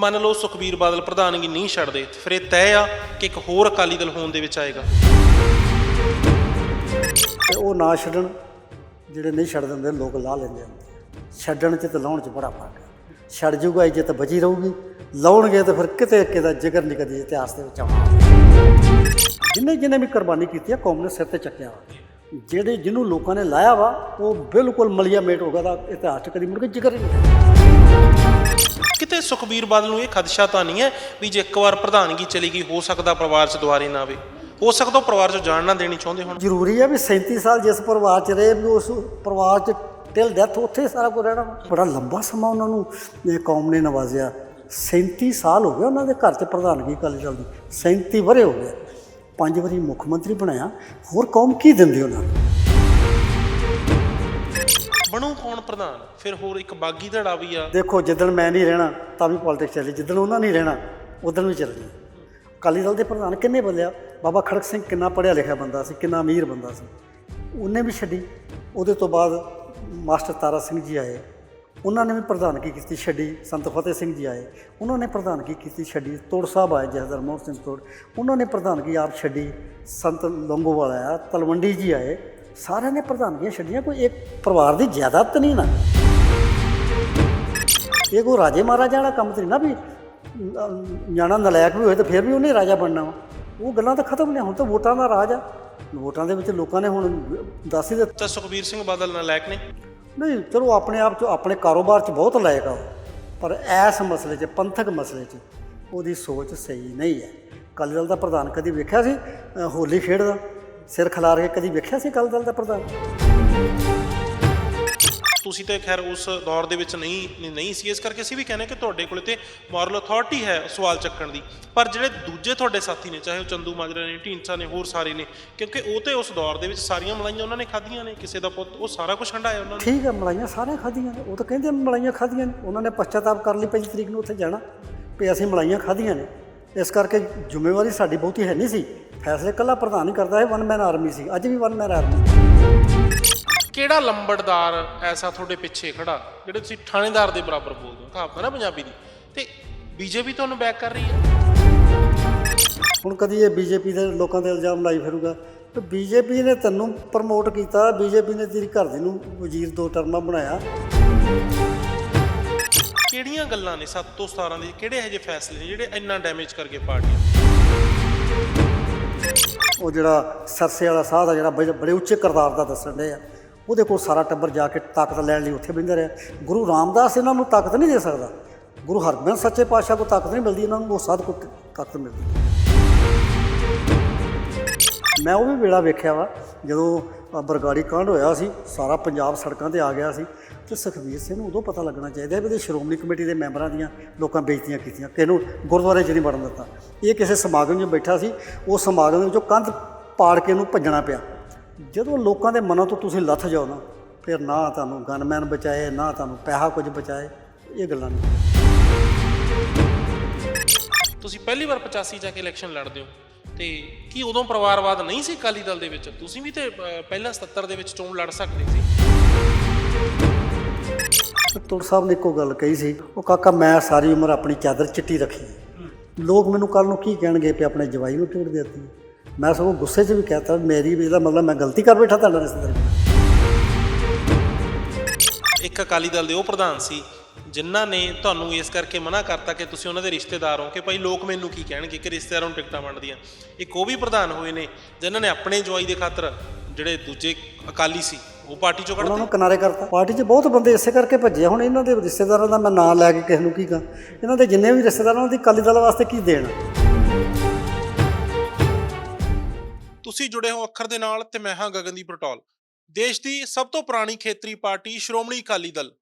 ਮੰਨ ਲਓ ਸੁਖਬੀਰ ਬਾਦਲ ਪ੍ਰਧਾਨਗੀ ਨਹੀਂ ਛੱਡਦੇ ਫਿਰ ਇਹ ਤੈਅ ਆ ਕਿ ਇੱਕ ਹੋਰ ਅਕਾਲੀ ਦਲ ਹੋਣ ਦੇ ਵਿੱਚ ਆਏਗਾ। ਤੇ ਉਹ ਨਾ ਛੱਡਣ, ਜਿਹੜੇ ਨਹੀਂ ਛੱਡ ਦਿੰਦੇ, ਲੋਕ ਲਾ ਲੈਂਦੇ ਹੁੰਦੇ ਛੱਡਣ 'ਚ ਤੇ ਲਾਉਣ 'ਚ ਬੜਾ ਫ਼ਰਕ ਹੈ ਛੱਡ ਜੂਗਾ, ਇੱਜ਼ਤ ਬਚੀ ਰਹੂਗੀ। ਲਾਉਣਗੇ ਤਾਂ ਫਿਰ ਕਿਤੇ ਕਿਤੇ ਜ਼ਿਕਰ ਨਹੀਂ ਕਦੀ ਇਤਿਹਾਸ ਦੇ ਵਿੱਚ ਆਉਣਾ। ਜਿੰਨੇ ਜਿੰਨੇ ਵੀ ਕੁਰਬਾਨੀ ਕੀਤੀ ਹੈ ਕੌਮ ਨੇ ਸਿਰ ਤੇ ਚੱਕਿਆ ਵਾ। ਜਿਹੜੇ ਜਿਹਨੂੰ ਲੋਕਾਂ ਨੇ ਲਾਇਆ ਵਾ, ਉਹ ਬਿਲਕੁਲ ਮਲਿਆ ਮੇਟ ਹੋ ਗਿਆ ਦਾ ਇਤਿਹਾਸ 'ਚ ਕਦੀ ਮੁੜ ਕੇ ਜਿਗਰ ਨਹੀਂ। ਕਿਤੇ ਸੁਖਬੀਰ ਬਾਦਲ ਨੂੰ ਇਹ ਖਦਸ਼ਾ ਤਾਂ ਨਹੀਂ ਹੈ ਵੀ ਜੇ ਇੱਕ ਵਾਰ ਪ੍ਰਧਾਨਗੀ ਚਲੀ ਗਈ, ਹੋ ਸਕਦਾ ਪਰਿਵਾਰ 'ਚ ਦੁਬਾਰੇ ਨਾ ਆਵੇ। ਹੋ ਸਕਦਾ ਉਹ ਪਰਿਵਾਰ 'ਚ ਜਾਣ ਨਾ ਦੇਣੀ ਚਾਹੁੰਦੇ ਹੋਣ। ਜ਼ਰੂਰੀ ਹੈ ਵੀ 37 ਸਾਲ ਜਿਸ ਪਰਿਵਾਰ 'ਚ ਰਹੇ, ਵੀ ਉਸ ਪਰਿਵਾਰ 'ਚ ਟਿਲ ਡੈਥ ਉੱਥੇ ਸਾਰਾ ਕੁਝ ਰਹਿਣਾ ਬੜਾ ਲੰਬਾ ਸਮਾਂ ਉਹਨਾਂ ਨੂੰ ਇਹ ਕੌਮ ਨੇ ਨਵਾਜ਼ਿਆ। 37 ਸਾਲ ਹੋ ਗਏ ਉਹਨਾਂ ਦੇ ਘਰ 'ਚ ਪ੍ਰਧਾਨਗੀ ਅਕਾਲੀ ਦਲ ਦੀ। 37 ਵਰੇ ਹੋ ਗਏ। ਪੰਜ ਵਾਰੀ ਮੁੱਖ ਮੰਤਰੀ ਬਣਾਇਆ ਹੋਰ ਕੌਮ ਕੀ ਦਿੰਦੀ ਉਹਨਾਂ ਨੂੰ? ਬਣੂ ਕੌਣ ਪ੍ਰਧਾਨ? ਫਿਰ ਹੋਰ ਇੱਕ ਬਾਗੀ ਧੜਾ ਵੀ ਆ। ਦੇਖੋ, ਜਿੱਦਣ ਮੈਂ ਨਹੀਂ ਰਹਿਣਾ, ਤਾਂ ਵੀ ਪੋਲਿਟਿਕਸ ਚੱਲੀ। ਜਿੱਦਣ ਉਹਨਾਂ ਨਹੀਂ ਰਹਿਣਾ ਉਦੋਂ ਵੀ ਚੱਲਣੀ ਅਕਾਲੀ ਦਲ ਦੇ ਪ੍ਰਧਾਨ ਕਿੰਨੇ ਬਦਲਿਆ ਬਾਬਾ ਖੜਕ ਸਿੰਘ ਕਿੰਨਾ ਪੜ੍ਹਿਆ ਲਿਖਿਆ ਬੰਦਾ ਸੀ, ਕਿੰਨਾ ਅਮੀਰ ਬੰਦਾ ਸੀ। ਉਹਨੇ ਵੀ ਛੱਡੀ। ਉਹਦੇ ਤੋਂ ਬਾਅਦ ਮਾਸਟਰ ਤਾਰਾ ਸਿੰਘ ਜੀ ਆਏ। ਉਹਨਾਂ ਨੇ ਵੀ ਪ੍ਰਧਾਨਗੀ ਕੀਤੀ? ਛੱਡੀ। ਸੰਤ ਫਤਿਹ ਸਿੰਘ ਜੀ ਆਏ। ਉਹਨਾਂ ਨੇ ਪ੍ਰਧਾਨਗੀ ਕੀਤੀ? ਛੱਡੀ। ਤੋੜ ਸਾਹਿਬ ਆਏ ਜਹਦਰ ਮੋਹਨ ਸਿੰਘ ਤੋੜ। ਉਹਨਾਂ ਨੇ ਪ੍ਰਧਾਨਗੀ ਆਪ ਛੱਡੀ? ਸੰਤ ਲੰਗੋਵਾਲ ਆਇਆ। ਤਲਵੰਡੀ ਜੀ ਆਏ। ਸਾਰਿਆਂ ਨੇ ਪ੍ਰਧਾਨਗੀਆਂ ਛੱਡੀਆਂ ਕੋਈ ਇੱਕ ਪਰਿਵਾਰ ਦੀ ਜਾਇਦਾਦ ਤਾਂ ਨਹੀਂ ਨਾ। ਇਹ ਕੋਈ ਰਾਜੇ ਮਹਾਰਾਜਾ ਵਾਲਾ ਕੰਮ ਤੇ ਨਹੀਂ ਨਾ ਵੀ ਨਿਆਣਾ ਨਲਾਇਕ ਵੀ ਹੋਏ ਤਾਂ ਫਿਰ ਵੀ ਉਹਨੇ ਰਾਜਾ ਬਣਨਾ ਵਾ। ਉਹ ਗੱਲਾਂ ਤਾਂ ਖਤਮ ਨੇ ਹੁਣ ਤਾਂ ਵੋਟਾਂ ਦਾ ਰਾਜ ਆ। ਵੋਟਾਂ ਦੇ ਵਿੱਚ ਲੋਕਾਂ ਨੇ ਹੁਣ ਦੱਸ ਹੀ ਦਿੱਤਾ। ਤਾਂ ਸੁਖਬੀਰ ਸਿੰਘ ਬਾਦਲ ਨਾਲਾਇਕ ਨੇ? ਨਹੀਂ ਚਲੋ ਆਪਣੇ ਆਪ ਚ ਆਪਣੇ ਕਾਰੋਬਾਰ ਚ ਬਹੁਤ ਲਾਇਕ ਆ। ਪਰ ਐਸ ਮਸਲੇ 'ਚ ਪੰਥਕ ਮਸਲੇ 'ਚ ਉਹਦੀ ਸੋਚ ਸਹੀ ਨਹੀਂ ਹੈ। ਅਕਾਲੀ ਦਲ ਦਾ ਪ੍ਰਧਾਨ ਕਦੀ ਵੇਖਿਆ ਸੀ ਹੋਲੀ ਖੇਡਦਾ? ਸਿਰ ਖਿਲਾਰ ਕੇ ਕਦੀ ਵੇਖਿਆ ਸੀ ਅਕਾਲੀ ਦਲ ਦਾ ਪ੍ਰਧਾਨ? ਤੁਸੀਂ ਤੇ ਖੈਰ ਉਸ ਦੌਰ ਦੇ ਵਿੱਚ ਨਹੀਂ ਨਹੀਂ- ਸੀ ਇਸ ਕਰਕੇ ਅਸੀਂ ਵੀ ਕਹਿੰਦੇ ਕਿ ਤੁਹਾਡੇ ਕੋਲੇ ਤੇ ਮੋਰਲ ਅਥਾਰਟੀ ਹੈ ਸਵਾਲ ਚੱਕਣ ਦੀ। ਪਰ ਜਿਹੜੇ ਦੂਜੇ ਤੁਹਾਡੇ ਸਾਥੀ ਨੇ ਚਾਹੇ ਉਹ ਚੰਦੂ ਮਾਜਰਾ ਨੇ ਢੀਂਡਸਾ ਨੇ ਹੋਰ ਸਾਰੇ ਨੇ ਕਿਉਂਕਿ ਉਹ ਤੇ ਉਸ ਦੌਰ ਦੇ ਵਿੱਚ ਸਾਰੀਆਂ ਮਲਾਈਆਂ ਉਹਨਾਂ ਨੇ ਖਾਧੀਆਂ ਨੇ ਕਿਸੇ ਦਾ ਪੁੱਤ ਉਹ ਸਾਰਾ ਕੁਝ ਹੰਡਾਇਆ ਉਹਨਾਂ ਨੇ। ਠੀਕ ਹੈ ਮਲਾਈਆਂ ਸਾਰੇ ਖਾਧੀਆਂ ਨੇ। ਉਹ ਤਾਂ ਕਹਿੰਦੇ ਮਲਾਈਆਂ ਖਾਧੀਆਂ ਨੇ। ਉਹਨਾਂ ਨੇ ਪਛਤਾਪ ਕਰ ਲਈ ਪਹਿਲੀ ਤਰੀਕ ਨੂੰ ਉੱਥੇ ਜਾਣਾ ਵੀ ਅਸੀਂ ਮਲਾਈਆਂ ਖਾਧੀਆਂ ਨੇ। ਇਸ ਕਰਕੇ ਜ਼ਿੰਮੇਵਾਰੀ ਸਾਡੀ ਬਹੁਤੀ ਹੈ ਨਹੀਂ ਸੀ। ਫੈਸਲੇ ਕੱਲਾ ਪ੍ਰਧਾਨ ਹੀ ਕਰਦਾ ਹੈ ਵਨ ਮੈਨ ਆਰਮੀ ਸੀ। ਅੱਜ ਵੀ ਵਨ ਮੈਨ ਆਰਮੀ ਕਿਹੜਾ ਲੰਬੜਦਾਰ ਐਸਾ ਤੁਹਾਡੇ ਪਿੱਛੇ ਖੜਾ ਜਿਹੜੇ ਤੁਸੀਂ ਥਾਣੇਦਾਰ ਦੇ ਬਰਾਬਰ ਬੋਲਦੇ ਹੋ? ਕਹਾਵਤ ਨਾ ਪੰਜਾਬੀ ਦੀ। ਤੇ ਬੀਜੇਪੀ ਤੁਹਾਨੂੰ ਬੈਕ ਕਰ ਰਹੀ ਹੈ? ਹੁਣ ਕਦੀ ਇਹ ਬੀਜੇਪੀ ਦੇ ਲੋਕਾਂ ਤੇ ਇਲਜ਼ਾਮ ਲਾਈ ਫਿਰੂਗਾ? ਤੇ ਬੀਜੇਪੀ ਨੇ ਤੈਨੂੰ ਪ੍ਰਮੋਟ ਕੀਤਾ ਬੀਜੇਪੀ ਨੇ ਤੇਰੀ ਘਰ ਦੀ ਨੂੰ ਵਜ਼ੀਰ ਦੋ ਟਰਮਾਂ ਬਣਾਇਆ। ਕਿਹੜੀਆਂ ਗੱਲਾਂ ਨੇ 7 ਤੋਂ 17 ਦੇ? ਕਿਹੜੇ ਇਹੋ ਜਿਹੇ ਫੈਸਲੇ ਨੇ ਜਿਹੜੇ ਇੰਨਾ ਡੈਮੇਜ ਕਰ ਗਏ ਪਾਰਟੀ? ਉਹ ਜਿਹੜਾ ਸਰਸੇ ਵਾਲਾ ਸਾਧ ਆ ਜਿਹੜਾ ਬੜੇ ਉੱਚੇ ਕਰਤਾਰ ਦਾ ਦੱਸਣ ਦੇ ਆ। ਉਹਦੇ ਕੋਲ ਸਾਰਾ ਟੱਬਰ ਜਾ ਕੇ ਤਾਕਤ ਲੈਣ ਲਈ ਉੱਥੇ ਬਹਿੰਦਾ ਰਿਹਾ। ਗੁਰੂ ਰਾਮਦਾਸ ਇਹਨਾਂ ਨੂੰ ਤਾਕਤ ਨਹੀਂ ਦੇ ਸਕਦਾ। ਗੁਰੂ ਹਰਗੋਬਿੰਦ ਸੱਚੇ ਪਾਤਸ਼ਾਹ ਕੋਲ ਤਾਕਤ ਨਹੀਂ ਮਿਲਦੀ, ਇਹਨਾਂ ਨੂੰ ਉਹ ਸਾਧ ਕੋਲ ਤਾਕਤ ਮਿਲਦੀ। ਮੈਂ ਉਹ ਵੀ ਵੇਲਾ ਵੇਖਿਆ ਵਾ, ਜਦੋਂ ਬਰਗਾੜੀ ਕਾਂਡ ਹੋਇਆ ਸੀ, ਸਾਰਾ ਪੰਜਾਬ ਸੜਕਾਂ ਤੇ ਆ ਗਿਆ ਸੀ। ਤੇ ਸੁਖਬੀਰ ਸਿੰਘ ਨੂੰ ਉਦੋਂ ਪਤਾ ਲੱਗਣਾ ਚਾਹੀਦਾ ਵੀ ਇਹਦੇ ਸ਼੍ਰੋਮਣੀ ਕਮੇਟੀ ਦੇ ਮੈਂਬਰਾਂ ਦੀਆਂ ਲੋਕਾਂ ਬੇਇੱਜ਼ਤੀਆਂ ਕੀਤੀਆਂ ਕਿਹਨੂੰ ਗੁਰਦੁਆਰੇ 'ਚ ਨਹੀਂ ਵੜਨ ਦਿੱਤਾ। ਇਹ ਕਿਸੇ ਸਮਾਗਮ 'ਚ ਬੈਠਾ ਸੀ, ਉਹ ਸਮਾਗਮ ਦੇ ਵਿੱਚੋਂ ਕੰਧ ਪਾੜ ਕੇ ਇਹਨੂੰ ਭੱਜਣਾ ਪਿਆ। ਜਦੋਂ ਲੋਕਾਂ ਦੇ ਮਨਾਂ ਤੋਂ ਤੁਸੀਂ ਲੱਥ ਜਾਓ ਨਾ, ਫਿਰ ਨਾ ਤੁਹਾਨੂੰ ਗਨਮੈਨ ਬਚਾਏ, ਨਾ ਤੁਹਾਨੂੰ ਪੈਸਾ ਕੁਝ ਬਚਾਏ, ਇਹ ਗੱਲਾਂ ਨਹੀਂ। ਤੁਸੀਂ ਪਹਿਲੀ ਵਾਰ 85 ਜਾ ਕੇ ਇਲੈਕਸ਼ਨ ਲੜਦੇ ਹੋ, ਤੇ ਕੀ ਉਦੋਂ ਪਰਿਵਾਰਵਾਦ ਨਹੀਂ ਸੀ ਅਕਾਲੀ ਦਲ ਦੇ ਵਿੱਚ? ਤੁਸੀਂ ਵੀ ਤੇ ਪਹਿਲਾਂ 77 ਦੇ ਵਿੱਚ ਚੋਣ ਲੜ ਸਕਦੇ ਸੀ। ਤੇ ਸਾਹਿਬ ਨੇ ਇੱਕੋ ਗੱਲ ਕਹੀ ਸੀ, ਉਹ ਕਾਕਾ ਮੈਂ ਸਾਰੀ ਉਮਰ ਆਪਣੀ ਚਾਦਰ ਚਿੱਟੀ ਰੱਖੀ ਲੋਕ ਮੈਨੂੰ ਕੱਲ ਨੂੰ ਕੀ ਕਹਿਣਗੇ ਕਿ ਆਪਣੇ ਜਵਾਈ ਨੂੰ ਟੁੱਟ ਦਿੱਤੀ ਮੈਂ ਸਗੋਂ ਗੁੱਸੇ 'ਚ ਵੀ ਕਹਤਾ, ਮੇਰੀ ਵੀ ਇਹਦਾ ਮਤਲਬ ਮੈਂ ਗਲਤੀ ਕਰ ਬੈਠਾ ਤੁਹਾਡਾ ਰਿਸ਼ਤੇਦਾਰ ਇੱਕ ਅਕਾਲੀ ਦਲ ਦੇ ਉਹ ਪ੍ਰਧਾਨ ਸੀ, ਜਿਨ੍ਹਾਂ ਨੇ ਤੁਹਾਨੂੰ ਇਸ ਕਰਕੇ ਮਨਾ ਕਰਤਾ ਕਿ ਤੁਸੀਂ ਉਹਨਾਂ ਦੇ ਰਿਸ਼ਤੇਦਾਰ ਹੋ ਕਿ ਭਾਈ ਲੋਕ ਮੈਨੂੰ ਕੀ ਕਹਿਣਗੇ ਕਿ ਰਿਸ਼ਤੇਦਾਰਾਂ ਨੂੰ ਟਿਕਟਾਂ ਵੰਡਦੀਆਂ। ਇੱਕ ਉਹ ਵੀ ਪ੍ਰਧਾਨ ਹੋਏ ਨੇ, ਜਿਨ੍ਹਾਂ ਨੇ ਆਪਣੇ ਜਵਾਈ ਦੇ ਖਾਤਰ ਜਿਹੜੇ ਦੂਜੇ ਅਕਾਲੀ ਸੀ ਉਹ ਪਾਰਟੀ ਚੋਂ ਉਹਨਾਂ ਕੱਢਦੇ ਨੂੰ ਕਿਨਾਰੇ ਕਰਤਾ। ਪਾਰਟੀ 'ਚ ਬਹੁਤ ਬੰਦੇ ਇਸੇ ਕਰਕੇ ਭੱਜੇ ਹੁਣ ਇਹਨਾਂ ਦੇ ਰਿਸ਼ਤੇਦਾਰਾਂ ਦਾ ਮੈਂ ਨਾਂ ਲੈ ਕੇ ਕਿਸੇ ਨੂੰ ਕੀ ਕਹਾਂ। ਇਹਨਾਂ ਦੇ ਜਿੰਨੇ ਵੀ ਰਿਸ਼ਤੇਦਾਰ ਉਹਨਾਂ ਦੀ ਅਕਾਲੀ ਦਲ ਵਾਸਤੇ ਕੀ ਦੇਣ ਤੁਸੀਂ ਜੁੜੇ ਹੋ ਅੱਖਰ ਦੇ ਨਾਲ ਤੇ ਮੈਂ ਹਾਂ ਗਗਨਦੀਪ ਪਟੋਲ ਦੇਸ਼ ਦੀ ਸਭ ਤੋਂ ਪੁਰਾਣੀ ਖੇਤਰੀ ਪਾਰਟੀ ਸ਼੍ਰੋਮਣੀ ਅਕਾਲੀ ਦਲ